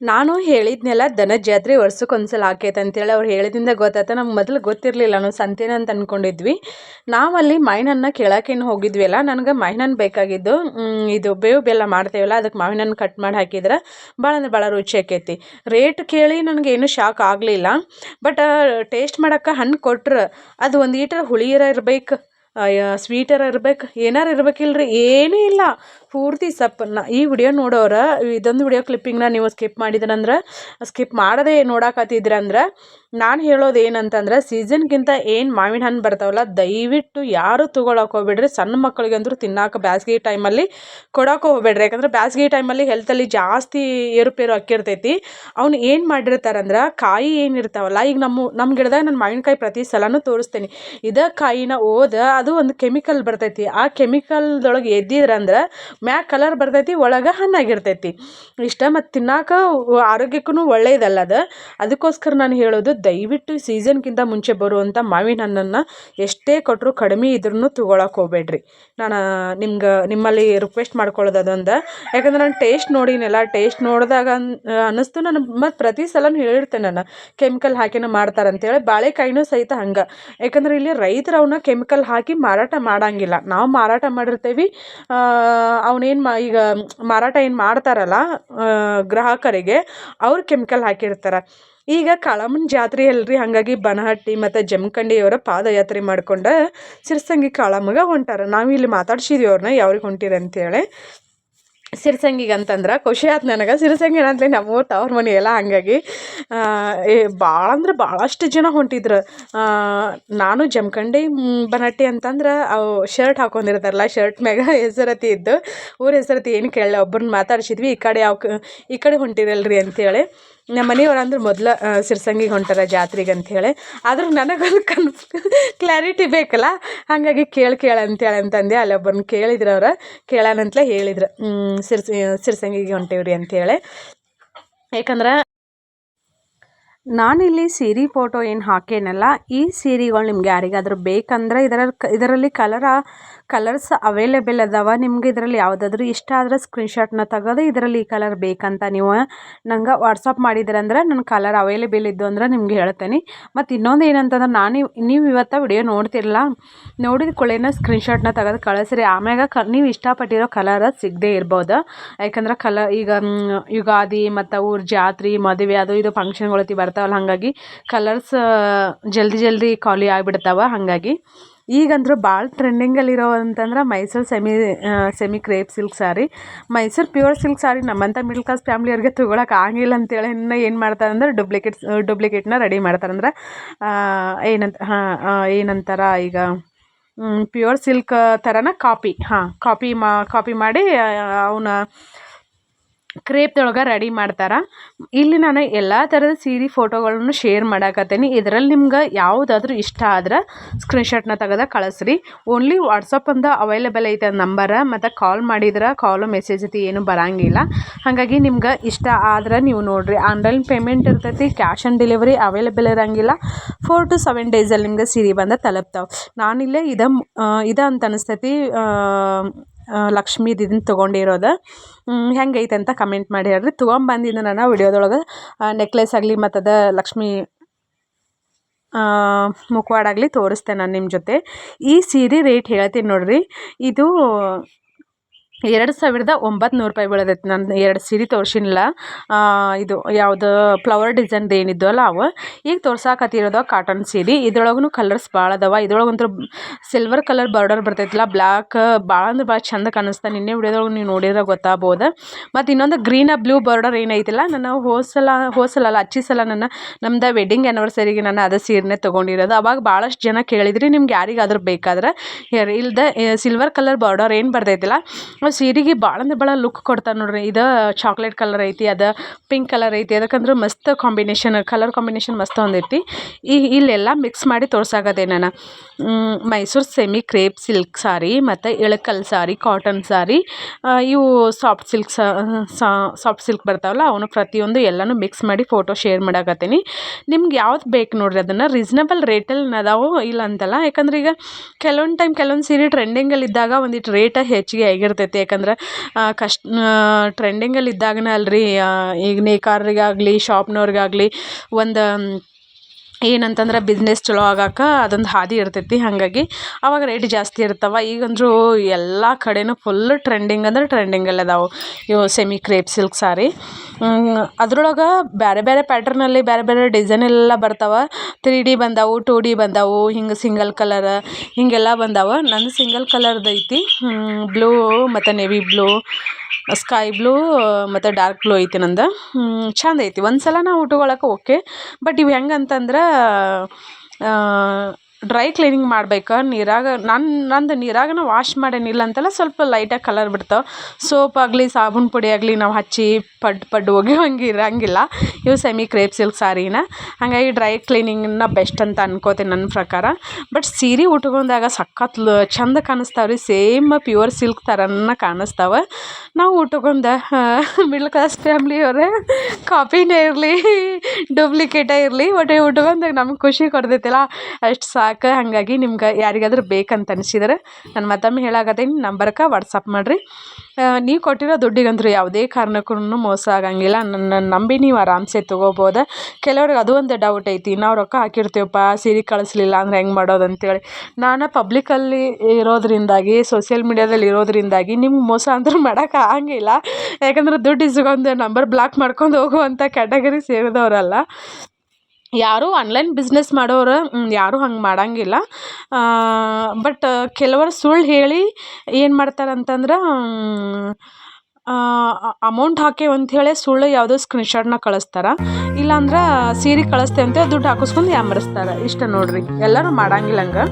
ನಾನು ಹೇಳಿದ್ನೆಲ್ಲ ದನ ಜಾತ್ರೆ ವರ್ಷಕ್ಕೊಂದ್ಸಲ ಆಕೈತೆ ಅಂತೇಳಿ ಅವ್ರು ಹೇಳಿದಿಂದ ಗೊತ್ತಾಯ್ತು? ನಮ್ಗೆ ಮೊದಲು ಗೊತ್ತಿರಲಿಲ್ಲ, ನಾವು ಸಂತೇನ ಅಂತ ಅಂದ್ಕೊಂಡಿದ್ವಿ ನಾವಲ್ಲಿ ಮೈನನ್ನು ಕೇಳೋಕೇನು ಹೋಗಿದ್ವಿ ಅಲ್ಲ ನನಗೆ ಮೈನನ್ ಬೇಕಾಗಿದ್ದು ಇದು ಬೇವು ಬೆಲ್ಲ ಮಾಡ್ತೇವಲ್ಲ ಅದಕ್ಕೆ ಮಾವಿನನ್ನು ಕಟ್ ಮಾಡಿ ಹಾಕಿದ್ರೆ ಭಾಳ ಅಂದ್ರೆ ಭಾಳ ರುಚಿ ಆಕೈತಿ. ರೇಟ್ ಕೇಳಿ ನನಗೇನು ಶಾಕ್ ಆಗಲಿಲ್ಲ ಬಟ್ ಟೇಸ್ಟ್ ಮಾಡೋಕ್ಕೆ ಹಣ್ಣು ಕೊಟ್ರೆ ಅದು ಒಂದು ಈಟರ್ ಹುಳಿಯರ ಇರಬೇಕು ಸ್ವೀಟರ್ ಇರ್ಬೇಕು, ಏನಾರು ಇರ್ಬೇಕಿಲ್ರಿ, ಏನೂ ಇಲ್ಲ. ಪೂರ್ತಿ ಸಪ್ನ ಈ ವಿಡಿಯೋ ನೋಡೋರ, ಇದೊಂದು ವಿಡಿಯೋ ಕ್ಲಿಪ್ಪಿಂಗ್ನ ನೀವು ಸ್ಕಿಪ್ ಮಾಡಿದ್ರಂದ್ರೆ ಸ್ಕಿಪ್ ಮಾಡದೆ ನೋಡಾಕತ್ತಿದ್ರಂದ್ರೆ ನಾನು ಹೇಳೋದು ಏನಂತಂದ್ರೆ ಸೀಸನ್ಗಿಂತ ಏನು ಮಾವಿನ ಹಣ್ಣು ಬರ್ತಾವಲ್ಲ, ದಯವಿಟ್ಟು ಯಾರು ತೊಗೊಳಕ್ಕೆ ಹೋಗ್ಬೇಡ್ರಿ. ಸಣ್ಣ ಮಕ್ಕಳಿಗೆ ಮಕ್ಕಳಿಗಂತೂ ತಿನ್ನಾಕ ಬ್ಯಾಸ್ಗೆ ಟೈಮಲ್ಲಿ ಕೊಡೋಕೆ ಹೋಗ್ಬೇಡ್ರಿ. ಯಾಕಂದ್ರೆ ಬ್ಯಾಸ್ಗೆ ಟೈಮಲ್ಲಿ ಹೆಲ್ತಲ್ಲಿ ಜಾಸ್ತಿ ಏರುಪೇರು ಅಕ್ಕಿರ್ತೈತಿ. ಅವ್ನು ಏನು ಮಾಡಿರ್ತಾರಂದ್ರೆ, ಕಾಯಿ ಏನಿರ್ತಾವಲ್ಲ ಈಗ ನಮ್ಮ ನಮ್ಮ ಗಿಡದಾಗ ನಾನು ಮಾವಿನಕಾಯಿ ಪ್ರತಿ ಸಲನೂ ತೋರಿಸ್ತೀನಿ. ಇದ ಕಾಯಿನ ಓದ, ಅದು ಒಂದು ಕೆಮಿಕಲ್ ಬರ್ತೈತಿ. ಆ ಕೆಮಿಕಲ್ದೊಳಗೆ ಎದ್ದಿದ್ರಂದ್ರೆ ಮ್ಯಾಗ ಕಲರ್ ಬರ್ತೈತಿ, ಒಳಗೆ ಹಣ್ಣಾಗಿರ್ತೈತಿ. ಇಷ್ಟ ಮತ್ತು ತಿನ್ನಾಕ ಆರೋಗ್ಯಕ್ಕೂ ಒಳ್ಳೆಯದಲ್ಲ ಅದು. ಅದಕ್ಕೋಸ್ಕರ ನಾನು ಹೇಳೋದು, ದಯವಿಟ್ಟು ಸೀಸನ್ಗಿಂತ ಮುಂಚೆ ಬರುವಂಥ ಮಾವಿನ ಹಣ್ಣನ್ನು ಎಷ್ಟೇ ಕೊಟ್ಟರು ಕಡಿಮೆ ಇದ್ರೂ ತೊಗೊಳಕ್ಕೆ ಹೋಗ್ಬೇಡ್ರಿ. ನಾನು ನಿಮ್ಗೆ, ನಿಮ್ಮಲ್ಲಿ ರಿಕ್ವೆಸ್ಟ್ ಮಾಡ್ಕೊಳ್ಳೋದು ಅದೊಂದು. ಯಾಕಂದ್ರೆ ನಾನು ಟೇಸ್ಟ್ ನೋಡಿನಲ್ಲ ಟೇಸ್ಟ್ ನೋಡಿದಾಗ ಅನ್- ಅನ್ನಿಸ್ತು ನಾನು ಮತ್ತು ಪ್ರತಿ ಸಲನೂ ಹೇಳಿರ್ತೇನೆ ನಾನು. ಕೆಮಿಕಲ್ ಹಾಕಿನ ಮಾಡ್ತಾರಂತೇಳಿ, ಬಾಳೆಕಾಯಿನೂ ಸಹಿತ ಹಂಗೆ. ಯಾಕಂದ್ರೆ ಇಲ್ಲಿ ರೈತರು ಅವನ್ನ ಕೆಮಿಕಲ್ ಹಾಕಿ ಮಾರಾಟ ಮಾಡಂಗಿಲ್ಲ. ನಾವು ಮಾರಾಟ ಮಾಡಿರ್ತೀವಿ ಅವನೇನು ಮಾ, ಈಗ ಮಾರಾಟ ಏನು ಮಾಡ್ತಾರಲ್ಲ ಗ್ರಾಹಕರಿಗೆ ಅವ್ರು ಕೆಮಿಕಲ್ ಹಾಕಿರ್ತಾರೆ. ಈಗ ಕಾಳಮ್ಮನ ಜಾತ್ರೆ ಅಲ್ರಿ, ಹಾಗಾಗಿ ಬನಹಟ್ಟಿ ಮತ್ತು ಜಮಖಂಡಿಯವರ ಪಾದಯಾತ್ರೆ ಮಾಡ್ಕೊಂಡು ಸಿರ್ಸಂಗಿ ಕಾಳಮ್ಮಗ ಹೊಂಟಾರ. ನಾವು ಇಲ್ಲಿ ಮಾತಾಡ್ಸಿದ್ವಿ ಅವ್ರನ್ನ ಯಾವ್ರಿಗೆ ಹೊಂಟಿರಿ ಅಂತೇಳಿ. ಸಿರ್ಸಂಗಿಗೆ ಅಂತಂದ್ರೆ ಖುಷಿ ಆಯ್ತು ನನಗೆ. ಸಿರ್ಸಂಗಿ ನಮ್ಮ ನಮ್ಮೂರು ತವ್ರ ಮನೆ ಎಲ್ಲ ಹಾಗಾಗಿ ಭಾಳ ಅಂದ್ರೆ ಭಾಳಷ್ಟು ಜನ ಹೊಂಟಿದ್ರು. ನಾನು ಜಮಖಂಡಿ ಬನಟ್ಟಿ ಅಂತಂದ್ರೆ ಅವು ಶರ್ಟ್ ಹಾಕೊಂಡಿರ್ತಾರಲ್ಲ, ಶರ್ಟ್ ಮ್ಯಾಗ ಹೆಸರತಿ ಇದ್ದು, ಊರ ಹೆಸರತಿ ಏನು ಕೇಳಲ್ಲ ಒಬ್ಬರನ್ನ ಮಾತಾಡ್ಸಿದ್ವಿ, ಈ ಕಡೆ ಯಾವ ಈ ಕಡೆ ಹೊಂಟಿರಲ್ರಿ ಅಂತೇಳಿ. ನಮ್ಮ ಮನೆಯವ್ರು ಅಂದ್ರೆ ಮೊದಲು ಸಿರ್ಸಂಗಿಗೆ ಹೊಂಟಾರ ಜಾತ್ರೆಗೆ ಅಂಥೇಳಿ ಆದ್ರೆ ನನಗೊಂದು ಕನ್ಫ್ ಕ್ಲಾರಿಟಿ ಬೇಕಲ್ಲ. ಹಾಗಾಗಿ ಕೇಳಿ ಕೇಳು ಅಂತೇಳಿ ಅಂತಂದೆ. ಅಲ್ಲಿ ಒಬ್ಬರನ್ನ ಕೇಳಿದ್ರು ಅವ್ರು. ಕೇಳೋಣಂತಲೇ ಹೇಳಿದ್ರು. ಸಿರ್ಸ, ಸಿರ್ಸಂಗಿಗೆ ಹೊಂಟೇವ್ರಿ ಅಂತೇಳಿ ಯಾಕಂದ್ರೆ ನಾನಿಲ್ಲಿ ಸೀರೆ ಫೋಟೋ ಏನು ಹಾಕೇನಲ್ಲ. ಈ ಸೀರೆಗಳು ನಿಮ್ಗೆ ಯಾರಿಗಾದ್ರೂ ಬೇಕಂದ್ರೆ ಇದರ ಇದರಲ್ಲಿ ಕಲರ ಕಲರ್ಸ್ ಅವೈಲೇಬಲ್ ಅದಾವ, ನಿಮ್ಗೆ ಇದರಲ್ಲಿ ಯಾವುದಾದ್ರೂ ಇಷ್ಟ ಆದ್ರೆ ಸ್ಕ್ರೀನ್ಶಾಟ್ನ ತೆಗೆದು, ಇದರಲ್ಲಿ ಈ ಕಲರ್ ಬೇಕಂತ ನೀವು, ನಂಗೆ ವಾಟ್ಸಪ್ ಮಾಡಿದ್ರಂದ್ರೆ ನನ್ನ ಕಲರ್ ಅವೈಲೇಬಲ್ ಇದ್ದು ಅಂದ್ರೆ ನಿಮ್ಗೆ ಹೇಳ್ತೇನೆ. ಮತ್ತು ಇನ್ನೊಂದು ಏನಂತಂದ್ರೆ ನಾನು ನೀವು ಇವತ್ತು ವಿಡಿಯೋ ನೋಡ್ತಿರಲ್ಲ ನೋಡಿದ ಶಾಟ್ ಸ್ಕ್ರೀನ್ಶಾಟ್ನ ತೆಗೆದು ಕಳಿಸ್ರಿ. ಆಮ್ಯಾಗ ಕ, ನೀವು ಇಷ್ಟಪಟ್ಟಿರೋ ಕಲರ್ ಸಿಗದೇ ಇರ್ಬೋದು. ಯಾಕಂದ್ರೆ ಕಲರ್ ಈಗ ಯುಗಾದಿ ಮತ್ತು ಊರ ಜಾತ್ರೆ, ಮದುವೆ ಅದು ಇದು ಫಂಕ್ಷನ್ಗಳತಿ ಬರ್ತಾವಲ್ಲ, ಹಾಗಾಗಿ ಕಲರ್ಸ್ ಜಲ್ದಿ ಜಲ್ದಿ ಖಾಲಿ ಆಗಿಬಿಡ್ತಾವ, ಹಾಗಾಗಿ. ಈಗಂದ್ರೆ ಭಾಳ ಟ್ರೆಂಡಿಂಗಲ್ಲಿರೋ ಅಂತಂದ್ರೆ Mysore semi semi crepe silk sari. Mysore pure silk sari ನಮ್ಮಂಥ ಮಿಡ್ಲ್ ಕ್ಲಾಸ್ ಫ್ಯಾಮ್ಲಿಯವ್ರಿಗೆ ತೊಗೊಳಕ್ಕೆ ಆಗಿಲ್ಲ ಅಂತೇಳಿ ಇನ್ನು ಏನು ಮಾಡ್ತಾರೆ ಅಂದ್ರೆ ಡುಪ್ಲಿಕೇಟ್ಸ್, ಡುಪ್ಲಿಕೇಟ್ನ ರೆಡಿ ಮಾಡ್ತಾರೆ ಅಂದ್ರೆ ಏನಂತ, ಹಾಂ ಏನಂತಾರ ಈಗ ಪ್ಯೂರ್ ಸಿಲ್ಕ್ ಥರನ ಕಾಪಿ, ಹಾಂ, ಕಾಪಿ ಮಾ, ಕಾಪಿ ಮಾಡಿ ಅವನ್ನ ಕ್ರೇಪ್ದೊಳಗೆ ರೆಡಿ ಮಾಡ್ತಾರೆ. ಇಲ್ಲಿ ನಾನು ಎಲ್ಲ ಥರದ ಸೀರೆ ಫೋಟೋಗಳನ್ನು ಶೇರ್ ಮಾಡಾಕತ್ತೀನಿ. ಇದರಲ್ಲಿ ನಿಮ್ಗೆ ಯಾವುದಾದ್ರೂ ಇಷ್ಟ ಆದ್ರೆ ಸ್ಕ್ರೀನ್ಶಾಟ್ನ ತೆಗೆದ ಕಳಿಸ್ರಿ. ಓನ್ಲಿ ವಾಟ್ಸಪ್ ಅಂತ ಅವೈಲೇಬಲ್ ಐತೆ ನಂಬರ ಮತ್ತು ಕಾಲ್ ಮಾಡಿದ್ರೆ ಕಾಲು ಮೆಸೇಜ್ ಐತಿ ಏನು ಬರಂಗಿಲ್ಲ. ಹಾಗಾಗಿ ನಿಮ್ಗೆ ಇಷ್ಟ ಆದ್ರೆ ನೀವು ನೋಡಿರಿ. ಆನ್ಲೈನ್ ಪೇಮೆಂಟ್ ಇರ್ತೈತಿ ಕ್ಯಾಶ್ ಆನ್ ಡೆಲಿವರಿ ಅವೈಲೇಬಲ್ ಇರಂಗಿಲ್ಲ. ಫೋರ್ ಟು ಸೆವೆನ್ ಡೇಸಲ್ಲಿ ನಿಮ್ಗೆ ಸೀರೆ ಬಂದು ತಲುಪ್ತಾವೆ. ನಾನಿಲ್ಲೇ ಇದು ಇದು ಅಂತ ಅನಿಸ್ತೈತಿ ಲಕ್ಷ್ಮೀದು ಇದನ್ನ ತೊಗೊಂಡಿರೋದು. ಹೆಂಗೈತೆ ಅಂತ ಕಮೆಂಟ್ ಮಾಡಿ ಹೇಳ್ರಿ. ತೊಗೊಂಬಂದಿದ್ದು ನಾನು ವಿಡಿಯೋದೊಳಗೆ. ನೆಕ್ಲೆಸ್ ಆಗಲಿ ಮತ್ತು ಅದ ಲಕ್ಷ್ಮೀ ಮುಖವಾಡಾಗಲಿ ತೋರಿಸ್ತೆ ನಾನು ನಿಮ್ಮ ಜೊತೆ. ಈ ಸೀರೆ ರೇಟ್ ಹೇಳ್ತೀನಿ ನೋಡಿರಿ. ಇದು ಎರಡು ಸಾವಿರದ ಒಂಬತ್ತು ನೂರು ರೂಪಾಯಿ ಬೀಳದೈತಿ ನಾನು ಎರಡು ಸೀರೆ ತೋರ್ಸಿನಲ್ಲ ಇದು ಯಾವುದು ಫ್ಲವರ್ ಡಿಸೈನ್ದು ಏನಿದ್ದು ಅಲ್ಲ ಅವು. ಈಗ ತೋರ್ಸಾಕತ್ತಿರೋದು ಕಾಟನ್ ಸೀರೆ. ಇದ್ರೊಳಗೂ ಕಲರ್ಸ್ ಭಾಳ ಅದಾವ. ಇದ್ರೊಳಗಂತೂ ಸಿಲ್ವರ್ ಕಲರ್ ಬಾರ್ಡರ್ ಬರ್ತೈತಿಲ್ಲ. ಬ್ಲ್ಯಾಕ್ ಭಾಳ ಅಂದ್ರೆ ಭಾಳ ಚಂದ ಕಾಣಿಸ್ತಾ. ನಿನ್ನೆ ವಿಡಿಯೋದೊಳಗೆ ನೀವು ನೋಡಿದ್ರೆ ಗೊತ್ತಾಗ್ಬೋದು. ಮತ್ತು ಇನ್ನೊಂದು ಗ್ರೀನ ಬ್ಲೂ ಬಾರ್ಡರ್ ಏನೈತಿಲ್ಲ. ನಾನು ಹೋಸಲ ಅಲ್ಲ ಹಚ್ಚಿ ಸಲ ನನ್ನ, ನಮ್ದು ವೆಡ್ಡಿಂಗ್ ಆ್ಯನಿವರ್ಸರಿಗೆ ನಾನು ಅದೇ ಸೀರೆನೇ ತೊಗೊಂಡಿರೋದು. ಅವಾಗ ಭಾಳಷ್ಟು ಜನ ಕೇಳಿದ್ರಿ, ನಿಮ್ಗೆ ಯಾರಿಗಾದ್ರೂ ಬೇಕಾದ್ರೆ. ಇಲ್ಲದೆ ಸಿಲ್ವರ್ ಕಲರ್ ಬಾರ್ಡರ್ ಏನು ಬರ್ತೈತಿಲ್ಲ. ಆ ಸೀರೆಗೆ ಭಾಳ ಅಂದ್ರೆ ಭಾಳ ಲುಕ್ ಕೊಡ್ತಾರೆ ನೋಡ್ರಿ. ಇದು ಚಾಕ್ಲೇಟ್ ಕಲರ್ ಐತಿ, ಅದು ಪಿಂಕ್ ಕಲರ್ ಐತಿ, ಅದಕ್ಕಂದ್ರೆ ಮಸ್ತ್ ಕಾಂಬಿನೇಷನ್ ಕಲರ್ ಕಾಂಬಿನೇಷನ್ ಮಸ್ತ್ ಒಂದೈತಿ. ಈ ಇಲ್ಲೆಲ್ಲ ಮಿಕ್ಸ್ ಮಾಡಿ ತೋರ್ಸಾಕತ್ತೆ ನಾನು. Mysore semi crepe silk sari ಮತ್ತು ಇಳಕಲ್ ಸಾರಿ ಕಾಟನ್ ಸಾರಿ ಇವು ಸಾಫ್ಟ್ ಸಿಲ್ಕ್ ಸಾಫ್ಟ್ ಸಿಲ್ಕ್ ಬರ್ತಾವಲ್ಲ, ಅವನು ಪ್ರತಿಯೊಂದು ಎಲ್ಲನೂ ಮಿಕ್ಸ್ ಮಾಡಿ ಫೋಟೋ ಶೇರ್ ಮಾಡಾಕತ್ತೀನಿ. ನಿಮ್ಗೆ ಯಾವ್ದು ಬೇಕು ನೋಡ್ರಿ ಅದನ್ನು? ರೀಸ್ನಬಲ್ ರೇಟಲ್ಲಿ ಅದಾವು ಇಲ್ಲ ಅಂತಲ್ಲ ಯಾಕಂದ್ರೆ ಈಗ ಕೆಲವೊಂದು ಟೈಮ್ ಕೆಲವೊಂದು ಸೀರೆ ಟ್ರೆಂಡಿಂಗಲ್ಲಿ ಇದ್ದಾಗ ಒಂದಿಟ್ಟು ರೇಟ ಹೆಚ್ಚಿಗೆ ಆಗಿರ್ತೈತಿ. ಯಾಕಂದ್ರೆ ಕಷ್ಟ ಟ್ರೆಂಡಿಂಗಲ್ಲಿ ಇದ್ದಾಗನೇ ಅಲ್ರಿ ಈಗ ನೇಕಾರರಿಗಾಗಲಿ ಶಾಪ್ನವ್ರಿಗಾಗಲಿ ಒಂದು ಏನಂತಂದ್ರೆ ಬಿಸ್ನೆಸ್ ಚಲೋ ಆಗಾಕ ಅದೊಂದು ಹಾದಿ ಇರ್ತೈತಿ. ಹಾಗಾಗಿ ಅವಾಗ ರೇಟ್ ಜಾಸ್ತಿ ಇರ್ತಾವೆ. ಈಗಂದ್ರೂ ಎಲ್ಲ ಕಡೆನೂ ಫುಲ್ ಟ್ರೆಂಡಿಂಗ್ ಅಂದ್ರೆ ಟ್ರೆಂಡಿಂಗಲ್ಲಿ ಅದಾವೆ. ಇವು ಸೆಮಿ ಕ್ರೇಪ್ ಸಿಲ್ಕ್ ಸಾರಿ ಅದ್ರೊಳಗೆ ಬೇರೆ ಬೇರೆ ಪ್ಯಾಟರ್ನಲ್ಲಿ ಬೇರೆ ಬೇರೆ ಡಿಸೈನ್ ಎಲ್ಲ ಬರ್ತಾವೆ. ತ್ರೀ ಡಿ ಬಂದಾವು ಟೂ ಡಿ ಬಂದಾವು, ಹಿಂಗೆ ಸಿಂಗಲ್ ಕಲರ್ ಹೀಗೆಲ್ಲ ಬಂದಾವೆ. ನಂದು ಸಿಂಗಲ್ ಕಲರ್ದು ಐತಿ. ಬ್ಲೂ ಮತ್ತು ನೇವಿ ಬ್ಲೂ ಸ್ಕೈ ಬ್ಲೂ ಮತ್ತು ಡಾರ್ಕ್ ಬ್ಲೂ ಐತಿ ನಂದು. ಚಂದ ಐತಿ. ಒಂದು ಸಲ ನಾವು ಉಟ್ಕೊಳಕ್ಕೆ ಓಕೆ ಬಟ್ ಇವು ಹೆಂಗೆ ಅಂತಂದ್ರೆ ಡ್ರೈ ಕ್ಲೀನಿಂಗ್ ಮಾಡ್ಬೇಕು? ನೀರಾಗ ನನ್ನ ನಂದು ನೀರಾಗನ ವಾಶ್ ಮಾಡೇನಿಲ್ಲ ಅಂತಲ್ಲ ಸ್ವಲ್ಪ ಲೈಟಾಗಿ ಕಲರ್ ಬಿಡ್ತಾವೆ. ಸೋಪ್ ಆಗಲಿ, ಸಾಬೂನು ಪುಡಿ ಆಗಲಿ ನಾವು ಹಚ್ಚಿ ಪಡ್ ಪಡ್ ಒಗೆಯೋಂಗೆ ಇರೋಂಗಿಲ್ಲ. ಇವು ಸೆಮಿ ಕ್ರೇಪ್ ಸಿಲ್ಕ್ ಸಾರಿನ. ಹಾಗಾಗಿ ಡ್ರೈ ಕ್ಲೀನಿಂಗನ್ನ ಬೆಸ್ಟ್ ಅಂತ ಅನ್ಕೋತೀನಿ ನನ್ನ ಪ್ರಕಾರ. ಬಟ್ ಸೀರೆ ಉಟ್ಕೊಂಡಾಗ ಸಖತ್ ಚಂದ ಕಾಣಿಸ್ತಾವ್ರಿ. ಸೇಮ್ ಪ್ಯೂರ್ ಸಿಲ್ಕ್ ಥರನ ಕಾಣಿಸ್ತಾವೆ. ನಾವು ಉಟ್ಕೊಂಡ ಮಿಡ್ಲ್ ಕ್ಲಾಸ್ ಫ್ಯಾಮ್ಲಿಯವರೇ ಕಾಪಿನೇ ಇರಲಿ ಡೂಪ್ಲಿಕೇಟೇ ಇರಲಿ, ಒಟ್ಟು ಉಟ್ಕೊಂಡಾಗ ನಮ್ಗೆ ಖುಷಿ ಕೊಡ್ತೈತಲ್ಲ. ಅಷ್ಟು ಸಾಕು ಹಾಗಾಗಿ ನಿಮ್ಗೆ ಯಾರಿಗಾದ್ರೂ ಬೇಕಂತ ಅನಿಸಿದ್ರೆ ನಾನು ಮತ್ತೊಮ್ಮೆ ಹೇಳಾಕತ್ತೀನಿ ನಂಬರ್ಕ ವಾಟ್ಸಪ್ ಮಾಡಿರಿ. ನೀವು ಕೊಟ್ಟಿರೋ ದುಡ್ಡಿಗಂತೂ ಯಾವುದೇ ಕಾರಣಕ್ಕೂ ಮೋಸ ಆಗಂಗಿಲ್ಲ ನನ್ನ ನಂಬಿ ನೀವು ಆರಾಮ್ಸೆ ತೊಗೋಬೋದು. ಕೆಲವ್ರಿಗೆ ಅದು ಒಂದು ಡೌಟ್ ಐತಿ, ನಾವು ರೊಕ್ಕ ಹಾಕಿರ್ತೀವಪ್ಪ, ಸೀರೆ ಕಳಿಸ್ಲಿಲ್ಲ ಅಂದ್ರೆ ಹೆಂಗೆ ಮಾಡೋದು ಅಂತೇಳಿ. ನಾನು ಪಬ್ಲಿಕಲ್ಲಿ ಇರೋದ್ರಿಂದಾಗಿ ಸೋಷಿಯಲ್ ಮೀಡ್ಯಾದಲ್ಲಿ ಇರೋದ್ರಿಂದಾಗಿ ನಿಮ್ಗೆ ಮೋಸ ಅಂದ್ರೆ ಮಾಡೋಕೆ ಆಗಂಗಿಲ್ಲ. ಯಾಕಂದ್ರೆ ದುಡ್ಡು ಇಸ್ಕೊಂಡು ನಂಬರ್ ಬ್ಲಾಕ್ ಮಾಡ್ಕೊಂಡು ಹೋಗುವಂಥ ಕ್ಯಾಟಗರಿ ಸೇರಿದವರಲ್ಲ. ಯಾರೂ ಆನ್ಲೈನ್ ಬಿಸ್ನೆಸ್ ಮಾಡೋರು ಯಾರೂ ಹಂಗೆ ಮಾಡಂಗಿಲ್ಲ. ಬಟ್ ಕೆಲವರು ಸುಳ್ಳು ಹೇಳಿ ಏನು ಮಾಡ್ತಾರೆ ಅಂತಂದ್ರೆ ಅಮೌಂಟ್ ಹಾಕೇವು ಅಂಥೇಳಿ ಸುಳ್ಳು ಯಾವುದೋ ಸ್ಕ್ರೀನ್ಶಾಟ್ನ ಕಳಿಸ್ತಾರೆ. ಇಲ್ಲಾಂದ್ರೆ ಸೀರೆ ಕಳಿಸ್ತೇವೆ ಅಂತ ದುಡ್ಡು ಹಾಕಿಸ್ಕೊಂಡು ಯಾಮರಿಸ್ತಾರೆ. ಇಷ್ಟ ನೋಡಿರಿ, ಎಲ್ಲರೂ ಮಾಡೋಂಗಿಲ್ಲ ಹಂಗೆ.